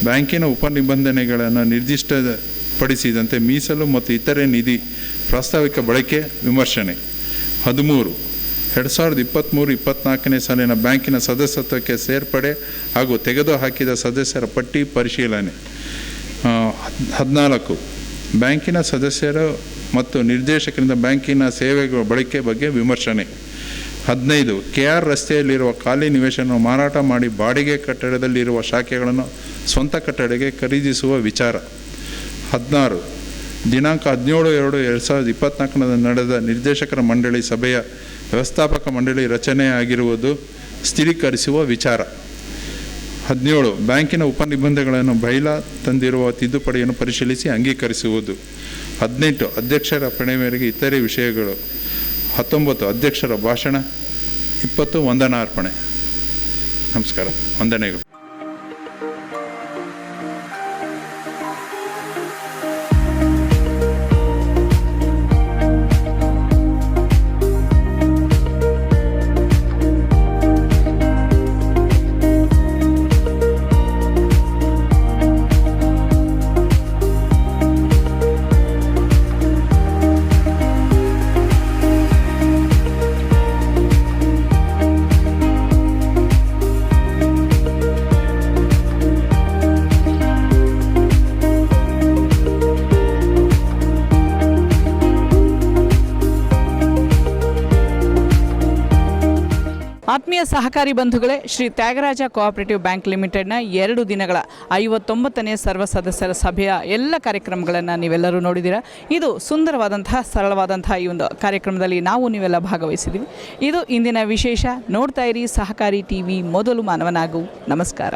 ಬ್ಯಾಂಕಿನ ಉಪನಿಬಂಧನೆಗಳನ್ನು ನಿರ್ದಿಷ್ಟಪಡಿಸಿದಂತೆ ಮೀಸಲು ಮತ್ತು ಇತರೆ ನಿಧಿ ಪ್ರಾಸ್ತಾವಿಕ ಬಳಕೆ ವಿಮರ್ಶನೆ. ಹದಿಮೂರು ಎರಡು ಸಾವಿರದ ಇಪ್ಪತ್ತ್ಮೂರು ಇಪ್ಪತ್ತ್ನಾಲ್ಕನೇ ಸಾಲಿನ ಬ್ಯಾಂಕಿನ ಸದಸ್ಯತ್ವಕ್ಕೆ ಸೇರ್ಪಡೆ ಹಾಗೂ ತೆಗೆದುಹಾಕಿದ ಸದಸ್ಯರ ಪಟ್ಟಿ ಪರಿಶೀಲನೆ. ಹದಿನಾಲ್ಕು, ಬ್ಯಾಂಕಿನ ಸದಸ್ಯರು ಮತ್ತು ನಿರ್ದೇಶಕರಿಂದ ಬ್ಯಾಂಕಿನ ಸೇವೆಗಳ ಬಳಕೆ ಬಗ್ಗೆ ವಿಮರ್ಶನೆ. ಹದಿನೈದು ಕೆ ಆರ್ ರಸ್ತೆಯಲ್ಲಿರುವ ಖಾಲಿ ನಿವೇಶನ ಮಾರಾಟ ಮಾಡಿ ಬಾಡಿಗೆ ಕಟ್ಟಡದಲ್ಲಿರುವ ಶಾಖೆಗಳನ್ನು ಸ್ವಂತ ಕಟ್ಟಡಕ್ಕೆ ಖರೀದಿಸುವ ವಿಚಾರ. ಹದಿನಾರು, ದಿನಾಂಕ ಹದಿನೇಳು ಎರಡು ಎರಡು ಸಾವಿರದ ಇಪ್ಪತ್ನಾಲ್ಕರಂದು ನಡೆದ ನಿರ್ದೇಶಕರ ಮಂಡಳಿ ಸಭೆಯ ವ್ಯವಸ್ಥಾಪಕ ಮಂಡಳಿ ರಚನೆಯಾಗಿರುವುದು ಸ್ಥಿರೀಕರಿಸುವ ವಿಚಾರ. ಹದಿನೇಳು, ಬ್ಯಾಂಕಿನ ಉಪನಿಬಂಧಗಳನ್ನು ಬೈಲಾ ತಂದಿರುವ ತಿದ್ದುಪಡಿಯನ್ನು ಪರಿಶೀಲಿಸಿ ಅಂಗೀಕರಿಸುವುದು. ಹದಿನೆಂಟು, ಅಧ್ಯಕ್ಷರ ಪಣೆ ಮೇರೆಗೆ ಇತರೆ ವಿಷಯಗಳು. ಹತ್ತೊಂಬತ್ತು, ಅಧ್ಯಕ್ಷರ ಭಾಷಣ. ಇಪ್ಪತ್ತು, ವಂದನಾರ್ಪಣೆ. ನಮಸ್ಕಾರ. ವಂದನೆಗಳು. ಸಹಕಾರಿ ಬಂಧುಗಳೇ, ಶ್ರೀ ತ್ಯಾಗರಾಜ ಕೋಆಪರೇಟಿವ್ ಬ್ಯಾಂಕ್ ಲಿಮಿಟೆಡ್ನ ಎರಡು ದಿನಗಳ ಐವತ್ತೊಂಬತ್ತನೇ ಸರ್ವ ಸದಸ್ಯರ ಸಭೆಯ ಎಲ್ಲ ಕಾರ್ಯಕ್ರಮಗಳನ್ನು ನೀವೆಲ್ಲರೂ ನೋಡಿದ್ದೀರಾ. ಇದು ಸುಂದರವಾದಂತಹ, ಸರಳವಾದಂತಹ ಈ ಒಂದು ಕಾರ್ಯಕ್ರಮದಲ್ಲಿ ನಾವು ನೀವೆಲ್ಲ ಭಾಗವಹಿಸಿದ್ದೀವಿ. ಇದು ಇಂದಿನ ವಿಶೇಷ, ನೋಡ್ತಾ ಇರಿ ಸಹಕಾರಿ ಟಿ ವಿ ಮೊದಲು ಮಾನವನಾಗು. ನಮಸ್ಕಾರ.